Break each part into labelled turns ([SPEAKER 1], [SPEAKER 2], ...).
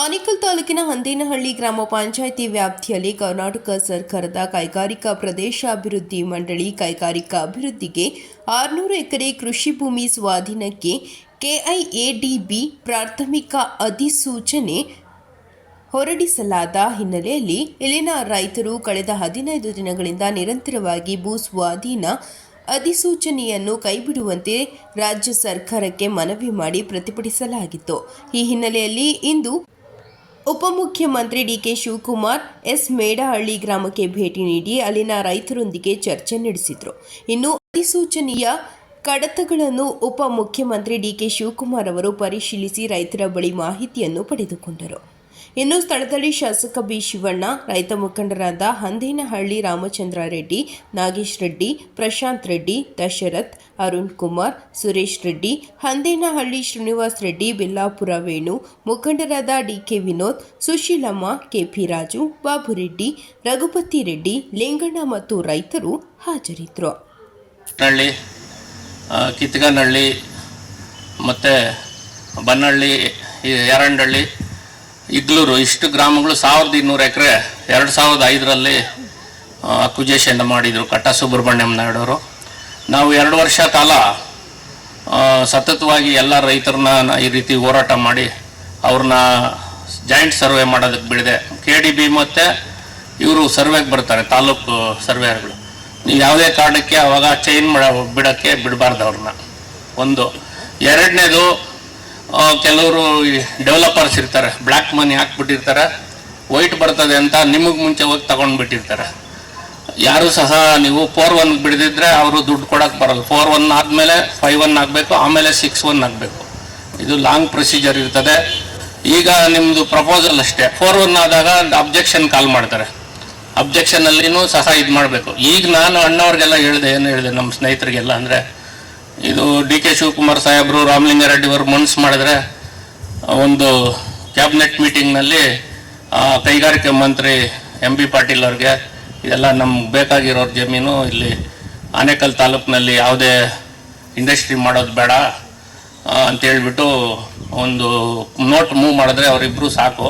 [SPEAKER 1] ಆನೇಕಲ್ ತಾಲೂಕಿನ ಹಂದೇನಹಳ್ಳಿ ಗ್ರಾಮ ಪಂಚಾಯಿತಿ ವ್ಯಾಪ್ತಿಯಲ್ಲಿ ಕರ್ನಾಟಕ ಸರ್ಕಾರದ ಕೈಗಾರಿಕಾ ಪ್ರದೇಶಾಭಿವೃದ್ಧಿ ಮಂಡಳಿ ಕೈಗಾರಿಕಾ ಅಭಿವೃದ್ಧಿಗೆ ಆರುನೂರು ಎಕರೆ ಕೃಷಿ ಭೂಮಿ ಸ್ವಾಧೀನಕ್ಕೆ ಕೆಐಎಡಿಬಿ ಪ್ರಾಥಮಿಕ ಅಧಿಸೂಚನೆ ಹೊರಡಿಸಲಾದ ಹಿನ್ನೆಲೆಯಲ್ಲಿ ಇಲ್ಲಿನ ರೈತರು ಕಳೆದ ಹದಿನೈದು ದಿನಗಳಿಂದ ನಿರಂತರವಾಗಿ ಭೂ ಸ್ವಾಧೀನ ಅಧಿಸೂಚನೆಯನ್ನು ಕೈಬಿಡುವಂತೆ ರಾಜ್ಯ ಸರ್ಕಾರಕ್ಕೆ ಮನವಿ ಮಾಡಿ ಪ್ರತಿಭಟಿಸಲಾಗಿತ್ತು. ಈ ಹಿನ್ನೆಲೆಯಲ್ಲಿ ಇಂದು ಉಪಮುಖ್ಯಮಂತ್ರಿ ಡಿಕೆ ಶಿವಕುಮಾರ್ ಎಸ್. ಮೇಡಹಳ್ಳಿ ಗ್ರಾಮಕ್ಕೆ ಭೇಟಿ ನೀಡಿ ಅಲ್ಲಿನ ರೈತರೊಂದಿಗೆ ಚರ್ಚೆ ನಡೆಸಿದರು. ಇನ್ನು ಅಧಿಸೂಚನೆಯ ಕಡತಗಳನ್ನು ಉಪಮುಖ್ಯಮಂತ್ರಿ ಡಿಕೆ ಶಿವಕುಮಾರ್ ಅವರು ಪರಿಶೀಲಿಸಿ ರೈತರ ಬಳಿ ಮಾಹಿತಿಯನ್ನು ಪಡೆದುಕೊಂಡರು. ಇನ್ನು ಸ್ಥಳದಲ್ಲಿ ಶಾಸಕ ಬಿ ಶಿವಣ್ಣ, ರೈತ ಮುಖಂಡರಾದ ಹಂದೇನಹಳ್ಳಿ ರಾಮಚಂದ್ರ ರೆಡ್ಡಿ, ನಾಗೇಶ್ ರೆಡ್ಡಿ, ಪ್ರಶಾಂತ್ ರೆಡ್ಡಿ, ದಶರಥ್, ಅರುಣ್ ಕುಮಾರ್, ಸುರೇಶ್ ರೆಡ್ಡಿ, ಹಂದೇನಹಳ್ಳಿ ಶ್ರೀನಿವಾಸ್ ರೆಡ್ಡಿ, ಬಿಲ್ಲಾಪುರ ವೇಣು, ಮುಖಂಡರಾದ D K Vinod, Sushilamma, K P Raju Babureddy Raghupathi Reddy, Linganna ಮತ್ತು ರೈತರು ಹಾಜರಿದ್ದರು
[SPEAKER 2] ಕಿತ್ಗನಹಳ್ಳಿ ಮತ್ತು ಬನ್ನಹಳ್ಳಿ ಯರಂಡಹಳ್ಳಿ ಇಗ್ಲೂರು, ಇಷ್ಟು ಗ್ರಾಮಗಳು ಸಾವಿರದ ಇನ್ನೂರು ಎಕರೆ, ಎರಡು ಸಾವಿರದ ಐದರಲ್ಲಿ ಅಕ್ವಿಜೇಷನ್ ಮಾಡಿದರು ಕಟ್ಟ ಸುಬ್ರಹ್ಮಣ್ಯಂ ನಾಯ್ಡವರು. ನಾವು ಎರಡು ವರ್ಷ ಕಾಲ ಸತತವಾಗಿ ಎಲ್ಲ ರೈತರನ್ನ ಈ ರೀತಿ ಹೋರಾಟ ಮಾಡಿ, ಅವ್ರನ್ನ ಜಾಯಿಂಟ್ ಸರ್ವೆ ಮಾಡೋದಕ್ಕೆ ಬಿಡಿದೆ. ಕೆ ಡಿ ಬಿ ಮತ್ತು ಇವರು ಸರ್ವೆಗೆ ಬರ್ತಾರೆ, ತಾಲೂಕು ಸರ್ವೆಯರ್ಗಳು. ನೀವು ಯಾವುದೇ ಕಾರಣಕ್ಕೆ ಅವಾಗ ಚೈನ್ ಮಾಡ, ಬಿಡೋಕ್ಕೆ ಬಿಡಬಾರ್ದು ಅವ್ರನ್ನ. ಒಂದು. ಎರಡನೇದು ಕೆಲವರು ಡೆವಲಪರ್ಸ್ ಇರ್ತಾರೆ ಬ್ಲ್ಯಾಕ್ ಮನಿ ಹಾಕ್ಬಿಟ್ಟಿರ್ತಾರೆ ವೈಟ್ ಬರ್ತದೆ ಅಂತ ನಿಮಗೆ ಮುಂಚೆ ಹೋಗಿ ತಗೊಂಡ್ಬಿಟ್ಟಿರ್ತಾರೆ. ಯಾರು ಸಹ ನೀವು ಫೋರ್ ಒನ್ ಬಿಡದಿದ್ರೆ ಅವರು ದುಡ್ಡು ಕೊಡಕ್ಕೆ ಬರಲ್ಲ. ಫೋರ್ ಒನ್ ಆದಮೇಲೆ ಫೈವ್ ಒನ್ ಆಗಬೇಕು, ಆಮೇಲೆ ಸಿಕ್ಸ್ ಒನ್ ಆಗಬೇಕು. ಇದು ಲಾಂಗ್ ಪ್ರೊಸೀಜರ್ ಇರ್ತದೆ. ಈಗ ನಿಮ್ಮದು ಪ್ರಪೋಸಲ್ ಅಷ್ಟೇ. ಫೋರ್ ಒನ್ ಆದಾಗ ಅಬ್ಜೆಕ್ಷನ್ ಕಾಲ್ ಮಾಡ್ತಾರೆ. ಅಬ್ಜೆಕ್ಷನಲ್ಲಿನೂ ಸಹ ಇದು ಮಾಡಬೇಕು. ಈಗ ನಾನು ಅಣ್ಣವ್ರಿಗೆಲ್ಲ ಹೇಳಿದೆ, ಏನು ಹೇಳಿದೆ ನಮ್ಮ ಸ್ನೇಹಿತರಿಗೆಲ್ಲ ಅಂದರೆ ಇದು ಡಿ ಕೆ ಶಿವಕುಮಾರ್ ಸಾಹೇಬರು, ರಾಮಲಿಂಗಾರೆಡ್ಡಿ ಅವರು ಮನ್ಸು ಮಾಡಿದ್ರೆ ಒಂದು ಕ್ಯಾಬಿನೆಟ್ ಮೀಟಿಂಗ್ನಲ್ಲಿ ಕೈಗಾರಿಕೆ ಮಂತ್ರಿ ಎಂ ಬಿ ಪಾಟೀಲ್ ಅವ್ರಿಗೆ ಇದೆಲ್ಲ ನಮ್ಗೆ ಬೇಕಾಗಿರೋ ಜಮೀನು ಇಲ್ಲಿ ಆನೇಕಲ್ ತಾಲೂಕಿನಲ್ಲಿ ಯಾವುದೇ ಇಂಡಸ್ಟ್ರಿ ಮಾಡೋದು ಬೇಡ ಅಂತೇಳ್ಬಿಟ್ಟು ಒಂದು ನೋಟ್ ಮೂವ್ ಮಾಡಿದ್ರೆ ಅವರಿಬ್ರು ಸಾಕು.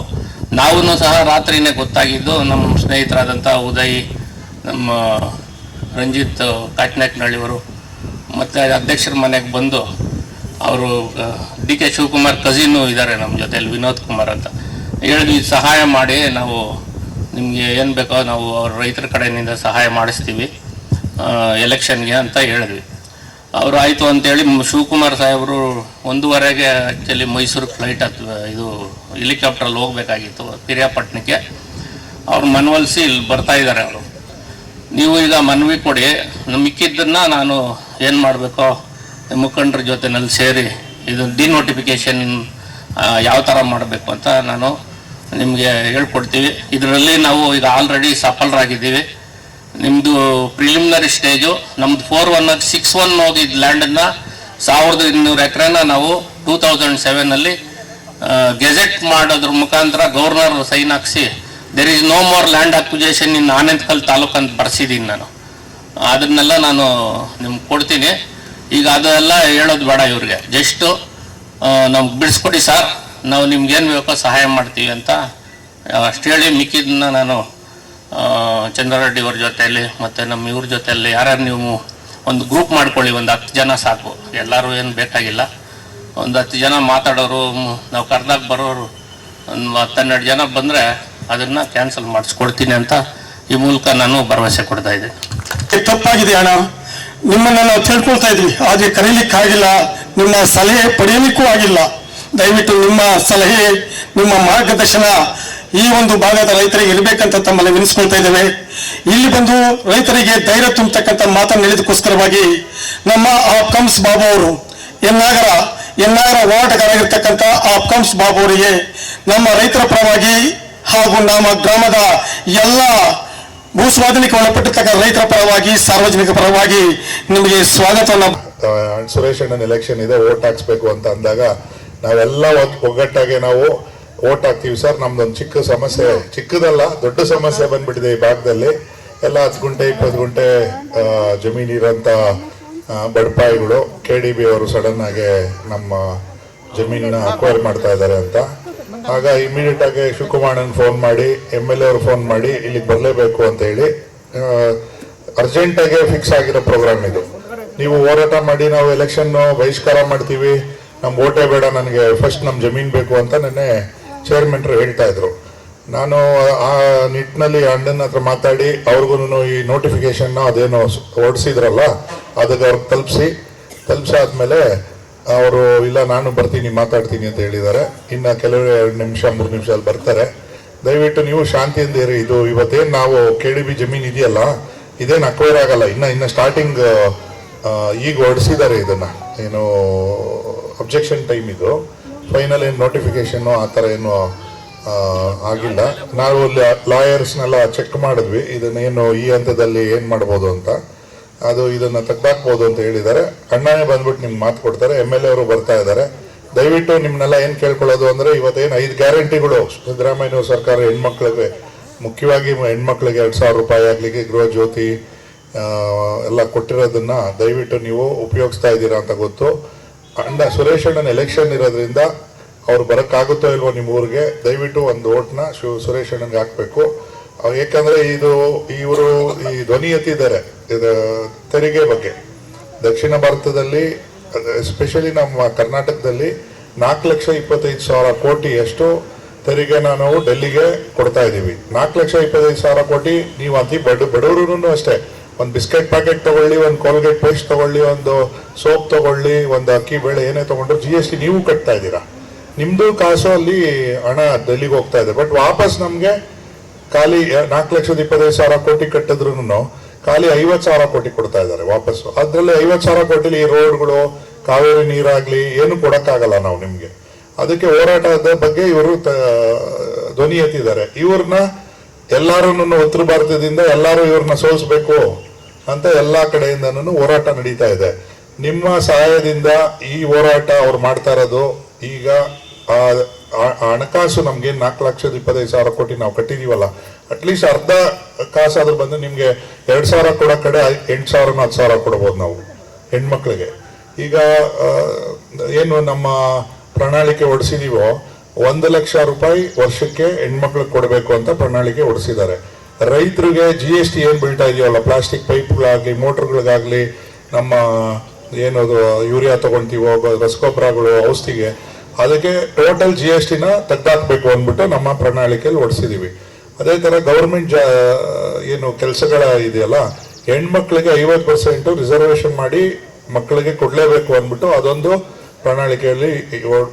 [SPEAKER 2] ನಾವೂ ಸಹ ರಾತ್ರಿನೇ ಗೊತ್ತಾಗಿದ್ದು ನಮ್ಮ ಸ್ನೇಹಿತರಾದಂಥ ಉದಯ್, ನಮ್ಮ ರಂಜಿತ್ ಕಾಟ್ನಾಕ್ನಳ್ಳಿಯವರು ಮತ್ತು ಅಧ್ಯಕ್ಷರ ಮನೆಗೆ ಬಂದು ಅವರು ಡಿ ಕೆ ಶಿವಕುಮಾರ್ ಕಝಿನು ಇದ್ದಾರೆ ನಮ್ಮ ಜೊತೆಯಲ್ಲಿ, ವಿನೋದ್ ಕುಮಾರ್ ಅಂತ. ಹೇಳಿ ಸಹಾಯ ಮಾಡಿ, ನಾವು ನಿಮಗೆ ಏನು ಬೇಕೋ ನಾವು ಅವ್ರ ರೈತರ ಕಡೆಯಿಂದ ಸಹಾಯ ಮಾಡಿಸ್ತೀವಿ ಎಲೆಕ್ಷನ್ಗೆ ಅಂತ ಹೇಳಿದ್ವಿ. ಅವರು ಆಯಿತು ಅಂತೇಳಿ ಶಿವಕುಮಾರ್ ಸಾಹೇಬರು ಒಂದೂವರೆಗೆ ಆ್ಯಕ್ಚುಲಿ ಮೈಸೂರು ಫ್ಲೈಟ್ ಹತ್, ಇದು ಹೆಲಿಕಾಪ್ಟ್ರಲ್ಲಿ ಹೋಗಬೇಕಾಗಿತ್ತು, ಪಿರಿಯಾಪಟ್ಟಣಕ್ಕೆ. ಅವ್ರು ಮನವೊಲಿಸಿ ಇಲ್ಲಿ ಬರ್ತಾ ಇದ್ದಾರೆ ಅವರು. ನೀವು ಈಗ ಮನವಿ ಕೊಡಿ ಮಿಕ್ಕಿದ್ದನ್ನು ನಾನು ಏನು ಮಾಡಬೇಕು? ಮುಖಂಡರ ಜೊತೆನಲ್ಲಿ ಸೇರಿ ಇದು ಡಿನೋಟಿಫಿಕೇಶನ್ ಯಾವ ಥರ ಮಾಡಬೇಕು ಅಂತ ನಾನು ನಿಮಗೆ ಹೇಳ್ಕೊಡ್ತೀವಿ. ಇದರಲ್ಲಿ ನಾವು ಈಗ ಆಲ್ರೆಡಿ ಸಫಲರಾಗಿದ್ದೀವಿ. ನಿಮ್ಮದು ಪ್ರಿಲಿಮಿನರಿ ಸ್ಟೇಜು ನಮ್ಮದು ಫೋರ್ ಒನ್ ಸಿಕ್ಸ್ ಒನ್ ಹೋಗಿದ್ದ ಲ್ಯಾಂಡನ್ನು ಸಾವಿರದ ಇನ್ನೂರು ಎಕರೆನ ನಾವು ಟೂ ತೌಸಂಡ್ ಸೆವೆನಲ್ಲಿ ಗೆಜೆಟ್ ಮಾಡೋದ್ರ ಮುಖಾಂತರ ಗವರ್ನರ್ ಸೈನ್ ಹಾಕ್ಸಿ there is no more land acquisition in Anekal taluk ಅಂತ ಬರ್ಸಿದ್ದೀನಿ ನಾನು. ಅದನ್ನೆಲ್ಲ ನಾನು ನಿಮ್ಗೆ ಕೊಡ್ತೀನಿ. ಈಗ ಅದೆಲ್ಲ ಹೇಳೋದು ಬೇಡ ಇವ್ರಿಗೆ. ಜಸ್ಟು ನಮ್ಗೆ ಬಿಡಿಸ್ಕೊಡಿ ಸರ್ ನಾವು ನಿಮ್ಗೇನು ಬೇಕೋ ಸಹಾಯ ಮಾಡ್ತೀವಿ ಅಂತ ಅಷ್ಟು ಹೇಳಿ ಮಿಕ್ಕಿದ್ದನ್ನ ನಾನು ಚಂದ್ರಾರೆಡ್ಡಿ ಅವ್ರ ಜೊತೆಯಲ್ಲಿ ಮತ್ತು ನಮ್ಮ ಇವ್ರ ಜೊತೆಯಲ್ಲಿ ಯಾರ್ಯಾರು ನೀವು ಒಂದು ಗ್ರೂಪ್ ಮಾಡ್ಕೊಳ್ಳಿ, ಒಂದು ಹತ್ತು ಜನ ಸಾಕು. ಎಲ್ಲರೂ ಏನು ಬೇಕಾಗಿಲ್ಲ. ಒಂದು ಹತ್ತು ಜನ ಮಾತಾಡೋರು ನಾವು ಕರ್ದಾಗ ಬರೋರು, ಒಂದು ಹತ್ತೆರಡು ಜನ ಬಂದರೆ ಅದನ್ನು ಕ್ಯಾನ್ಸಲ್ ಮಾಡಿಸ್ಕೊಡ್ತೀನಿ ಅಂತ ಈ ಮೂಲಕ ನಾನು ಭರವಸೆ ಕೊಡ್ತಾ ಇದ್ದೀನಿ
[SPEAKER 3] ಇದು ತಪ್ಪಾಗಿದೆ ಅಣ್ಣ. ನಿಮ್ಮನ್ನ ನಾವು ತಿಳ್ಕೊಳ್ತಾ ಇದ್ವಿ. ಆದ್ರೆ ಕರೀಲಿಕ್ಕಾಗಿಲ್ಲ ನಿಮ್ಮ ಸಲಹೆ ಪಡೆಯಲಿಕ್ಕೂ ಆಗಿಲ್ಲ. ದಯವಿಟ್ಟು ನಿಮ್ಮ ಸಲಹೆ, ನಿಮ್ಮ ಮಾರ್ಗದರ್ಶನ ಈ ಒಂದು ಭಾಗದ ರೈತರಿಗೆ ಇರಬೇಕಂತ ತಮ್ಮಲ್ಲಿ ವಿನಿಸ್ಕೊಳ್ತಾ ಇದ್ದೇವೆ. ಇಲ್ಲಿ ಬಂದು ರೈತರಿಗೆ ಧೈರ್ಯ ತುಂಬತಕ್ಕಂಥ ಮಾತನ್ನು ಹೇಳಿದಕ್ಕೋಸ್ಕರವಾಗಿ ನಮ್ಮ ಆಪ್ಕಮ್ಸ್ ಬಾಬು ಅವರು ಎನ್ನಾಗರ ಎನ್ನಾಗರ ಆ ಆಪ್ಕಮ್ಸ್ ಬಾಬು ಅವರಿಗೆ ನಮ್ಮ ರೈತರ ಪರವಾಗಿ ಹಾಗೂ ನಮ್ಮ ಗ್ರಾಮದ ಎಲ್ಲ ಭೂಸ್ವಾಧೀನಕ್ಕೆ ಒಳಪಟ್ಟಿರ್ತಕ್ಕ ರೈತರ ಪರವಾಗಿ, ಸಾರ್ವಜನಿಕ ಪರವಾಗಿ ನಿಮಗೆ ಸ್ವಾಗತವನ್ನು
[SPEAKER 4] ಸುರೇಶ್ ಅಣ್ಣನ ಎಲೆಕ್ಷನ್ ಇದೆ ಓಟ್ ಹಾಕ್ಸ್ಬೇಕು ಅಂತ ಅಂದಾಗ ನಾವೆಲ್ಲ ಒಗ್- ಒಗ್ಗಟ್ಟಾಗಿ ನಾವು ಓಟ್ ಹಾಕ್ತೀವಿ ಸರ್. ನಮ್ದೊಂದು ಚಿಕ್ಕ ಸಮಸ್ಯೆ, ಚಿಕ್ಕದಲ್ಲ, ದೊಡ್ಡ ಸಮಸ್ಯೆ ಬಂದ್ಬಿಟ್ಟಿದೆ ಈ ಭಾಗದಲ್ಲಿ. ಎಲ್ಲ ಹತ್ತು ಗುಂಟೆ, ಇಪ್ಪತ್ತು ಗುಂಟೆ ಇರೋಂತ ಬಡಪಾಯಿಗಳು ಕೆ ಡಿ ಬಿ ಅವರು ಸಡನ್ ಆಗಿ ನಮ್ಮ ಜಮೀನನ್ನ ಅಕ್ವೈರ್ ಮಾಡ್ತಾ ಇದ್ದಾರೆ ಅಂತ. ಆಗ ಇಮಿಡಿಯೇಟ್ ಆಗಿ ಶಿವಕುಮಾರನ್ ಫೋನ್ ಮಾಡಿ ಎಂ ಎಲ್ ಎ ಅವ್ರು ಫೋನ್ ಮಾಡಿ, ಇಲ್ಲಿಗೆ ಬರಲೇಬೇಕು ಅಂತ ಹೇಳಿ ಅರ್ಜೆಂಟ್ ಆಗಿ ಫಿಕ್ಸ್ ಆಗಿರೋ ಪ್ರೋಗ್ರಾಮ್ ಇದು. ನೀವು ಹೋರಾಟ ಮಾಡಿ, ನಾವು ಎಲೆಕ್ಷನ್ ಬಹಿಷ್ಕಾರ ಮಾಡ್ತೀವಿ ನಮ್ಮ ಓಟೇ ಬೇಡ, ನನಗೆ ಫಸ್ಟ್ ನಮ್ಮ ಜಮೀನ್ ಬೇಕು ಅಂತ ನೆನ್ನೆ ಚೇರ್ಮನ್ರು ಹೇಳ್ತಾ ಇದ್ರು. ನಾನು ಆ ನಿಟ್ಟಿನಲ್ಲಿ ಅಣ್ಣನ ಹತ್ರ ಮಾತಾಡಿ ಅವ್ರಿಗೂ ಈ ನೋಟಿಫಿಕೇಶನ್ ಅದೇನೋ ಹೊಡಿಸಿದ್ರಲ್ಲ, ಅದಕ್ಕೆ ಅವ್ರಿಗೆ ತಲುಪಿಸಿ, ತಲುಪಿಸಾದ್ಮೇಲೆ ಅವರು, ಇಲ್ಲ, ನಾನು ಬರ್ತೀನಿ, ಮಾತಾಡ್ತೀನಿ ಅಂತ ಹೇಳಿದ್ದಾರೆ. ಇನ್ನು ಕೆಲವೇ ಎರಡು ನಿಮಿಷ, ಮೂರು ನಿಮಿಷ ಅಲ್ಲಿ ಬರ್ತಾರೆ. ದಯವಿಟ್ಟು ನೀವು ಶಾಂತಿಯಿಂದ ಇರಿ. ಇದು ಇವತ್ತೇನು ನಾವು ಕೆ ಬಿ ಜಮೀನು ಇದೆಯಲ್ಲ, ಇದೇನು ಅಕ್ವೈರ್ ಆಗಲ್ಲ. ಇನ್ನು ಇನ್ನು ಸ್ಟಾರ್ಟಿಂಗ್ ಈಗ ಹೊಡೆಸಿದ್ದಾರೆ ಇದನ್ನು. ಏನು ಅಬ್ಜೆಕ್ಷನ್ ಟೈಮ್ ಇದು. ಫೈನಲ್ ಏನು ನೋಟಿಫಿಕೇಶನ್ ಆ ಥರ ಏನು ಆಗಿಲ್ಲ. ನಾವು ಲಾಯರ್ಸ್ನೆಲ್ಲ ಚೆಕ್ ಮಾಡಿದ್ವಿ. ಇದನ್ನೇನು ಈ ಹಂತದಲ್ಲಿ ಏನು ಮಾಡ್ಬೋದು ಅಂತ. ಅದು ಇದನ್ನ ತೆಗ್ದಾಕ್ಬೋದು ಅಂತ ಹೇಳಿದ್ದಾರೆ. ಕಣ್ಣಾಯ ಬಂದ್ಬಿಟ್ಟು ನಿಮ್ಗೆ ಮಾತು ಕೊಡ್ತಾರೆ. ಎಂ ಎಲ್ ಎ ಅವರು ಬರ್ತಾ ಇದ್ದಾರೆ. ದಯವಿಟ್ಟು ನಿಮ್ಮನ್ನೆಲ್ಲ ಏನು ಕೇಳ್ಕೊಳ್ಳೋದು ಅಂದ್ರೆ ಇವತ್ತೇನು ಐದು ಗ್ಯಾರಂಟಿಗಳು. ಸಿದ್ದರಾಮಯ್ಯ ಸರ್ಕಾರ ಹೆಣ್ಮಕ್ಳಿಗೆ, ಮುಖ್ಯವಾಗಿ ಹೆಣ್ಮಕ್ಳಿಗೆ ಎರಡು ಸಾವಿರ ರೂಪಾಯಿ ಆಗಲಿಕ್ಕೆ ಗೃಹ ಜ್ಯೋತಿ ಎಲ್ಲ ಕೊಟ್ಟಿರೋದನ್ನ ದಯವಿಟ್ಟು ನೀವು ಉಪಯೋಗಿಸ್ತಾ ಇದ್ದೀರಾ ಅಂತ ಗೊತ್ತು. ಅಂಡ ಸುರೇಶ್ ಅಣ್ಣನ ಎಲೆಕ್ಷನ್ ಇರೋದ್ರಿಂದ ಅವ್ರು ಬರೋಕ್ಕಾಗುತ್ತೋ ಇಲ್ವೋ ನಿಮ್ಮ ಊರಿಗೆ, ದಯವಿಟ್ಟು ಒಂದು ಓಟ್ನ ಶಿವ ಸುರೇಶ್ ಅಣ್ಣನ್ಗೆ ಹಾಕ್ಬೇಕು. ಯಾಕಂದ್ರೆ ಇದು ಇವರು ಈ ಧ್ವನಿ ಎತ್ತಿದ್ದಾರೆ. ಇದು ತೆರಿಗೆ ಬಗ್ಗೆ. ದಕ್ಷಿಣ ಭಾರತದಲ್ಲಿ ಎಸ್ಪೆಷಲಿ ನಮ್ಮ ಕರ್ನಾಟಕದಲ್ಲಿ ನಾಲ್ಕು ಲಕ್ಷ ಇಪ್ಪತ್ತೈದು ಸಾವಿರ ಕೋಟಿ ಅಷ್ಟು ತೆರಿಗೆನ ನಾವು ಡೆಲ್ಲಿಗೆ ಕೊಡ್ತಾ ಇದ್ದೀವಿ. ನಾಲ್ಕು ಲಕ್ಷ ಇಪ್ಪತ್ತೈದು ಸಾವಿರ ಕೋಟಿ ನೀವು ಅತಿ ಬಡ ಬಡವರು ಅಷ್ಟೇ. ಒಂದು ಬಿಸ್ಕೆಟ್ ಪ್ಯಾಕೆಟ್ ತಗೊಳ್ಳಿ, ಒಂದು ಕೋಲ್ಗೇಟ್ ಪೇಸ್ಟ್ ತಗೊಳ್ಳಿ, ಒಂದು ಸೋಪ್ ತಗೊಳ್ಳಿ, ಒಂದು ಅಕ್ಕಿ ಬೇಳೆ ಏನೇ ತಗೊಂಡ್ರು ಜಿ ಎಸ್ ಟಿ ನೀವು ಕಟ್ತಾ ಇದ್ದೀರಾ. ನಿಮ್ಮದು ಕಾಸು ಅಲ್ಲಿ ಹಣ ಡೆಲ್ಲಿಗೆ ಹೋಗ್ತಾ ಇದೆ. ಬಟ್ ವಾಪಸ್ ನಮಗೆ ಖಾಲಿ ನಾಲ್ಕು ಲಕ್ಷದ ಇಪ್ಪತ್ತೈದು ಸಾವಿರ ಕೋಟಿ ಕಟ್ಟಿದ್ರು ಖಾಲಿ ಐವತ್ತು ಸಾವಿರ ಕೋಟಿ ಕೊಡ್ತಾ ಇದ್ದಾರೆ ವಾಪಸ್ಸು. ಅದರಲ್ಲಿ ಐವತ್ತು ಸಾವಿರ ಕೋಟಿಲಿ ಈ ರೋಡ್ಗಳು, ಕಾವೇರಿ ನೀರಾಗ್ಲಿ ಏನು ಕೊಡೋಕ್ಕಾಗಲ್ಲ ನಾವು ನಿಮ್ಗೆ. ಅದಕ್ಕೆ ಹೋರಾಟದ ಬಗ್ಗೆ ಇವರು ಧ್ವನಿ ಎತ್ತಿದ್ದಾರೆ. ಇವ್ರನ್ನ ಎಲ್ಲಾರು ಉತ್ತರ ಭಾರತದಿಂದ ಎಲ್ಲರೂ ಇವ್ರನ್ನ ಸೋಲಿಸ್ಬೇಕು ಅಂತ ಎಲ್ಲಾ ಕಡೆಯಿಂದನೂ ಹೋರಾಟ ನಡೀತಾ ಇದೆ. ನಿಮ್ಮ ಸಹಾಯದಿಂದ ಈ ಹೋರಾಟ ಅವ್ರು ಮಾಡ್ತಾ ಇರೋದು, ಈಗ ಹಣಕಾಸು ನಮ್ಗೆ ನಾಲ್ಕು ಲಕ್ಷದ ಇಪ್ಪತ್ತೈದು ಸಾವಿರ ಕೋಟಿ ನಾವು ಕಟ್ಟಿದೀವಲ್ಲ ಅಟ್ಲೀಸ್ಟ್ ಅರ್ಧ ಕಾಸಾದ್ರೂ ಬಂದು ನಿಮಗೆ ಎರಡು ಸಾವಿರ ಕೊಡೋ ಕಡೆ ಎಂಟು ಸಾವಿರ ಹತ್ತು ಸಾವಿರ ಕೊಡ್ಬೋದು ನಾವು, ಹೆಣ್ಮಕ್ಳಿಗೆ. ಈಗ ಏನು ನಮ್ಮ ಪ್ರಣಾಳಿಕೆ ಹೊಡಿಸಿದೀವೋ ಒಂದು ಲಕ್ಷ ರೂಪಾಯಿ ವರ್ಷಕ್ಕೆ ಹೆಣ್ಮಕ್ಳಿಗೆ ಕೊಡಬೇಕು ಅಂತ ಪ್ರಣಾಳಿಕೆ ಹೊಡಿಸಿದ್ದಾರೆ ರೈತರಿಗೆ ಜಿ ಎಸ್ ಟಿ ಏನು ಬೀಳ್ತಾ ಇದೆಯಲ್ಲ ಪ್ಲಾಸ್ಟಿಕ್ ಪೈಪ್ಗಳಾಗಲಿ ಮೋಟ್ರ್ಗಳಿಗಾಗಲಿ ನಮ್ಮ ಏನದು, ಯೂರಿಯಾ ತೊಗೊಳ್ತೀವೋ ರಸಗೊಬ್ಬರಗಳು, ಔಷಧಿಗೆ, ಅದಕ್ಕೆ ಟೋಟಲ್ ಜಿ ಎಸ್ ಟಿನ ತೆಗ್ದಾಕ್ಬೇಕು ಅಂದ್ಬಿಟ್ಟು ನಮ್ಮ ಪ್ರಣಾಳಿಕೆಯಲ್ಲಿ ಹೊಡಿಸಿದೀವಿ ಅದೇ ತರ ಗೌರ್ಮೆಂಟ್ ಏನು ಕೆಲಸಗಳ ಇದೆಯಲ್ಲ, ಹೆಣ್ಮಕ್ಳಿಗೆ ಐವತ್ತು ಪರ್ಸೆಂಟು ರಿಸರ್ವೇಶನ್ ಮಾಡಿ ಮಕ್ಕಳಿಗೆ ಕೊಡಲೇಬೇಕು ಅಂದ್ಬಿಟ್ಟು ಅದೊಂದು ಪ್ರಣಾಳಿಕೆಯಲ್ಲಿ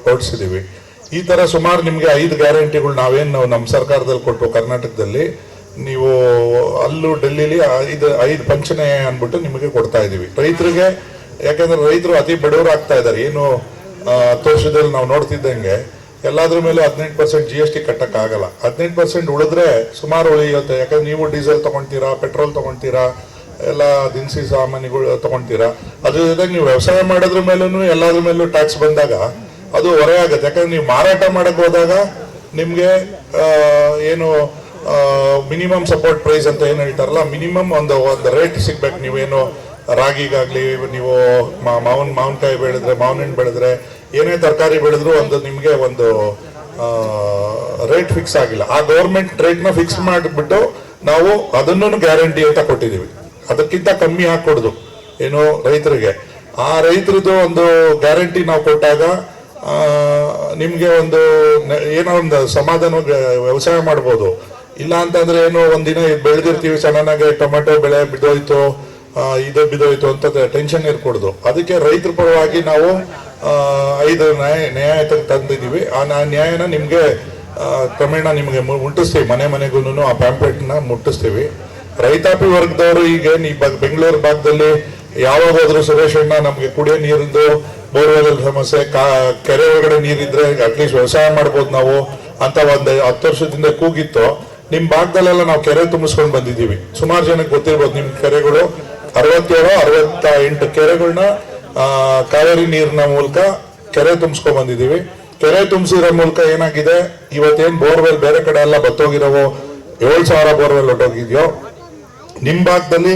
[SPEAKER 4] ಹೊರಡಿಸಿದೀವಿ. ಈ ತರ ಸುಮಾರು ನಿಮಗೆ ಐದು ಗ್ಯಾರಂಟಿಗಳು ನಾವೇನು ನಮ್ಮ ಸರ್ಕಾರದಲ್ಲಿ ಕೊಟ್ಟು ಕರ್ನಾಟಕದಲ್ಲಿ. ನೀವು ಅಲ್ಲೂ ಡೆಲ್ಲಿಲಿ ಐದು ಐದು ಪಂಚನೆ ಅಂದ್ಬಿಟ್ಟು ನಿಮಗೆ ಕೊಡ್ತಾ ಇದೀವಿ. ರೈತರಿಗೆ, ಯಾಕಂದ್ರೆ ರೈತರು ಅತಿ ಬಡವರು ಆಗ್ತಾ ಇದ್ದಾರೆ. ಏನು ತೋರಿಸಿದಲ್ಲಿ ನಾವು ನೋಡ್ತಿದ್ದಂಗೆ ಎಲ್ಲಾದ್ರ ಮೇಲೆ ಹದಿನೆಂಟು ಪರ್ಸೆಂಟ್ ಜಿ ಎಸ್ ಟಿ ಕಟ್ಟಕ್ಕಾಗಲ್ಲ. ಹದಿನೆಂಟು ಪರ್ಸೆಂಟ್ ಉಳಿದ್ರೆ ಸುಮಾರು ಉಳಿಯುತ್ತೆ. ಯಾಕಂದ್ರೆ ನೀವು ಡೀಸೆಲ್ ತಗೊಂತೀರಾ ಪೆಟ್ರೋಲ್ ತಗೊಂತೀರಾ, ಎಲ್ಲ ದಿನಸಿ ಸಾಮಾನುಗಳು ತಗೊಂತೀರಾ. ಅದ್ರ ಜೊತೆಗೆ ನೀವು ವ್ಯವಸಾಯ ಮಾಡೋದ್ರ ಮೇಲೂ ಎಲ್ಲಾದ್ರ ಮೇಲೂ ಟ್ಯಾಕ್ಸ್ ಬಂದಾಗ ಅದು ಹೊರೆ ಆಗುತ್ತೆ. ಯಾಕಂದ್ರೆ ನೀವು ಮಾರಾಟ ಮಾಡಕ್ ಹೋದಾಗ ನಿಮ್ಗೆ ಏನು ಮಿನಿಮಮ್ ಸಪೋರ್ಟ್ ಪ್ರೈಸ್ ಅಂತ ಏನು ಹೇಳ್ತಾರಲ್ಲ ಮಿನಿಮಮ್ ಒಂದು ಒಂದು ರೇಟ್ ಸಿಗ್ಬೇಕು. ನೀವೇನು ರಾಗಿಗಾಗ್ಲಿ, ನೀವು ಮಾವಿನ, ಮಾವಿನಕಾಯಿ ಬೆಳೆದ್ರೆ, ಮಾವಿನ ಹಣ್ಣು ಬೆಳೆದ್ರೆ ಏನೇ ತರಕಾರಿ ಬೆಳೆದ್ರು ಒಂದು ನಿಮಗೆ ಒಂದು ರೇಟ್ ಫಿಕ್ಸ್ ಆಗಿಲ್ಲ. ಆ ಗೌರ್ಮೆಂಟ್ ರೇಟ್ನ ಫಿಕ್ಸ್ ಮಾಡಿಬಿಟ್ಟು ನಾವು ಅದನ್ನು ಗ್ಯಾರಂಟಿ ಅಂತ ಕೊಟ್ಟಿದ್ದೀವಿ. ಅದಕ್ಕಿಂತ ಕಮ್ಮಿ ಹಾಕೊಡುದು ಏನು, ರೈತರಿಗೆ. ಆ ರೈತರದ್ದು ಒಂದು ಗ್ಯಾರಂಟಿ ನಾವು ಕೊಟ್ಟಾಗ ನಿಮಗೆ ಒಂದು ಏನೋ ಒಂದು ಸಮಾಧಾನ ವ್ಯವಸಾಯ ಮಾಡ್ಬೋದು. ಇಲ್ಲ ಅಂತಂದ್ರೆ ಏನು, ಒಂದಿನ ಬೆಳೆದಿರ್ತೀವಿ ಸಡನ್ನಾಗಿ ಟೊಮೆಟೊ ಬೆಳೆ ಬಿದ್ದೋಯ್ತು ಇದು ಬಿದ್ದೋಯ್ತು ಅಂತ ಟೆನ್ಷನ್ ಇರ್ಕೊಡ್ದು ಅದಕ್ಕೆ ರೈತರ ಪರವಾಗಿ ನಾವು ಐದು ನ್ಯಾಯ ನ್ಯಾಯ ತಂದಿದ್ದೀವಿ. ಆ ನ್ಯಾ- ನ್ಯಾಯನ ನಿಮಗೆ ಕ್ರಮೇಣ ನಿಮಗೆ ಮುಟ್ಟಿಸ್ತೀವಿ. ಮನೆ ಮನೆಗೂ ಆ ಪ್ಯಾಂಪ್ಲೆಟ್ನ ಮುಟ್ಟಿಸ್ತೀವಿ. ರೈತಾಪಿ ವರ್ಗದವರು ಈಗ ಈ ಬೆಂಗಳೂರು ಭಾಗದಲ್ಲಿ ಯಾವಾಗ ಅಣ್ಣ ನಮ್ಗೆ ಕುಡಿಯೋ ನೀರಿಂದು, ಬೋರ್ವೆಲ್ ಸಮಸ್ಯೆ, ಕಾ- ಕೆರೆ ಒಳಗಡೆ ನೀರಿದ್ರೆ ಅಟ್ಲೀಸ್ಟ್ ವ್ಯವಸಾಯ ಮಾಡ್ಬೋದು ನಾವು ಅಂತ ಒಂದು ಹತ್ತು ವರ್ಷದಿಂದ ಕೂಗಿತ್ತು. ನಿಮ್ಮ ಭಾಗದಲ್ಲೆಲ್ಲ ನಾವು ಕೆರೆ ತುಂಬಿಸ್ಕೊಂಡು ಬಂದಿದ್ದೀವಿ. ಸುಮಾರು ಜನಕ್ಕೆ ಗೊತ್ತಿರ್ಬೋದು ನಿಮ್ಮ ಕೆರೆಗಳು ಅರವತ್ತೇಳು, ಅರವತ್ತ ಎಂಟು ಕೆರೆಗಳನ್ನ ಕಾವೇರಿ ನೀರಿನ ಮೂಲಕ ಕೆರೆ ತುಂಬಿಸ್ಕೊಂಡ್ ಬಂದಿದ್ದೀವಿ. ಕೆರೆ ತುಂಬಿಸಿರೋ ಮೂಲಕ ಏನಾಗಿದೆ? ಇವತ್ತೇನ್ ಬೋರ್ವೆಲ್ ಬೇರೆ ಕಡೆ ಎಲ್ಲ ಬತ್ತೋಗಿರೋವು ಏಳು ಸಾವಿರ ಬೋರ್ವೆಲ್ ಹೊಟ್ಟೋಗಿದ್ಯೋ ನಿಮ್ಮ ಭಾಗದಲ್ಲಿ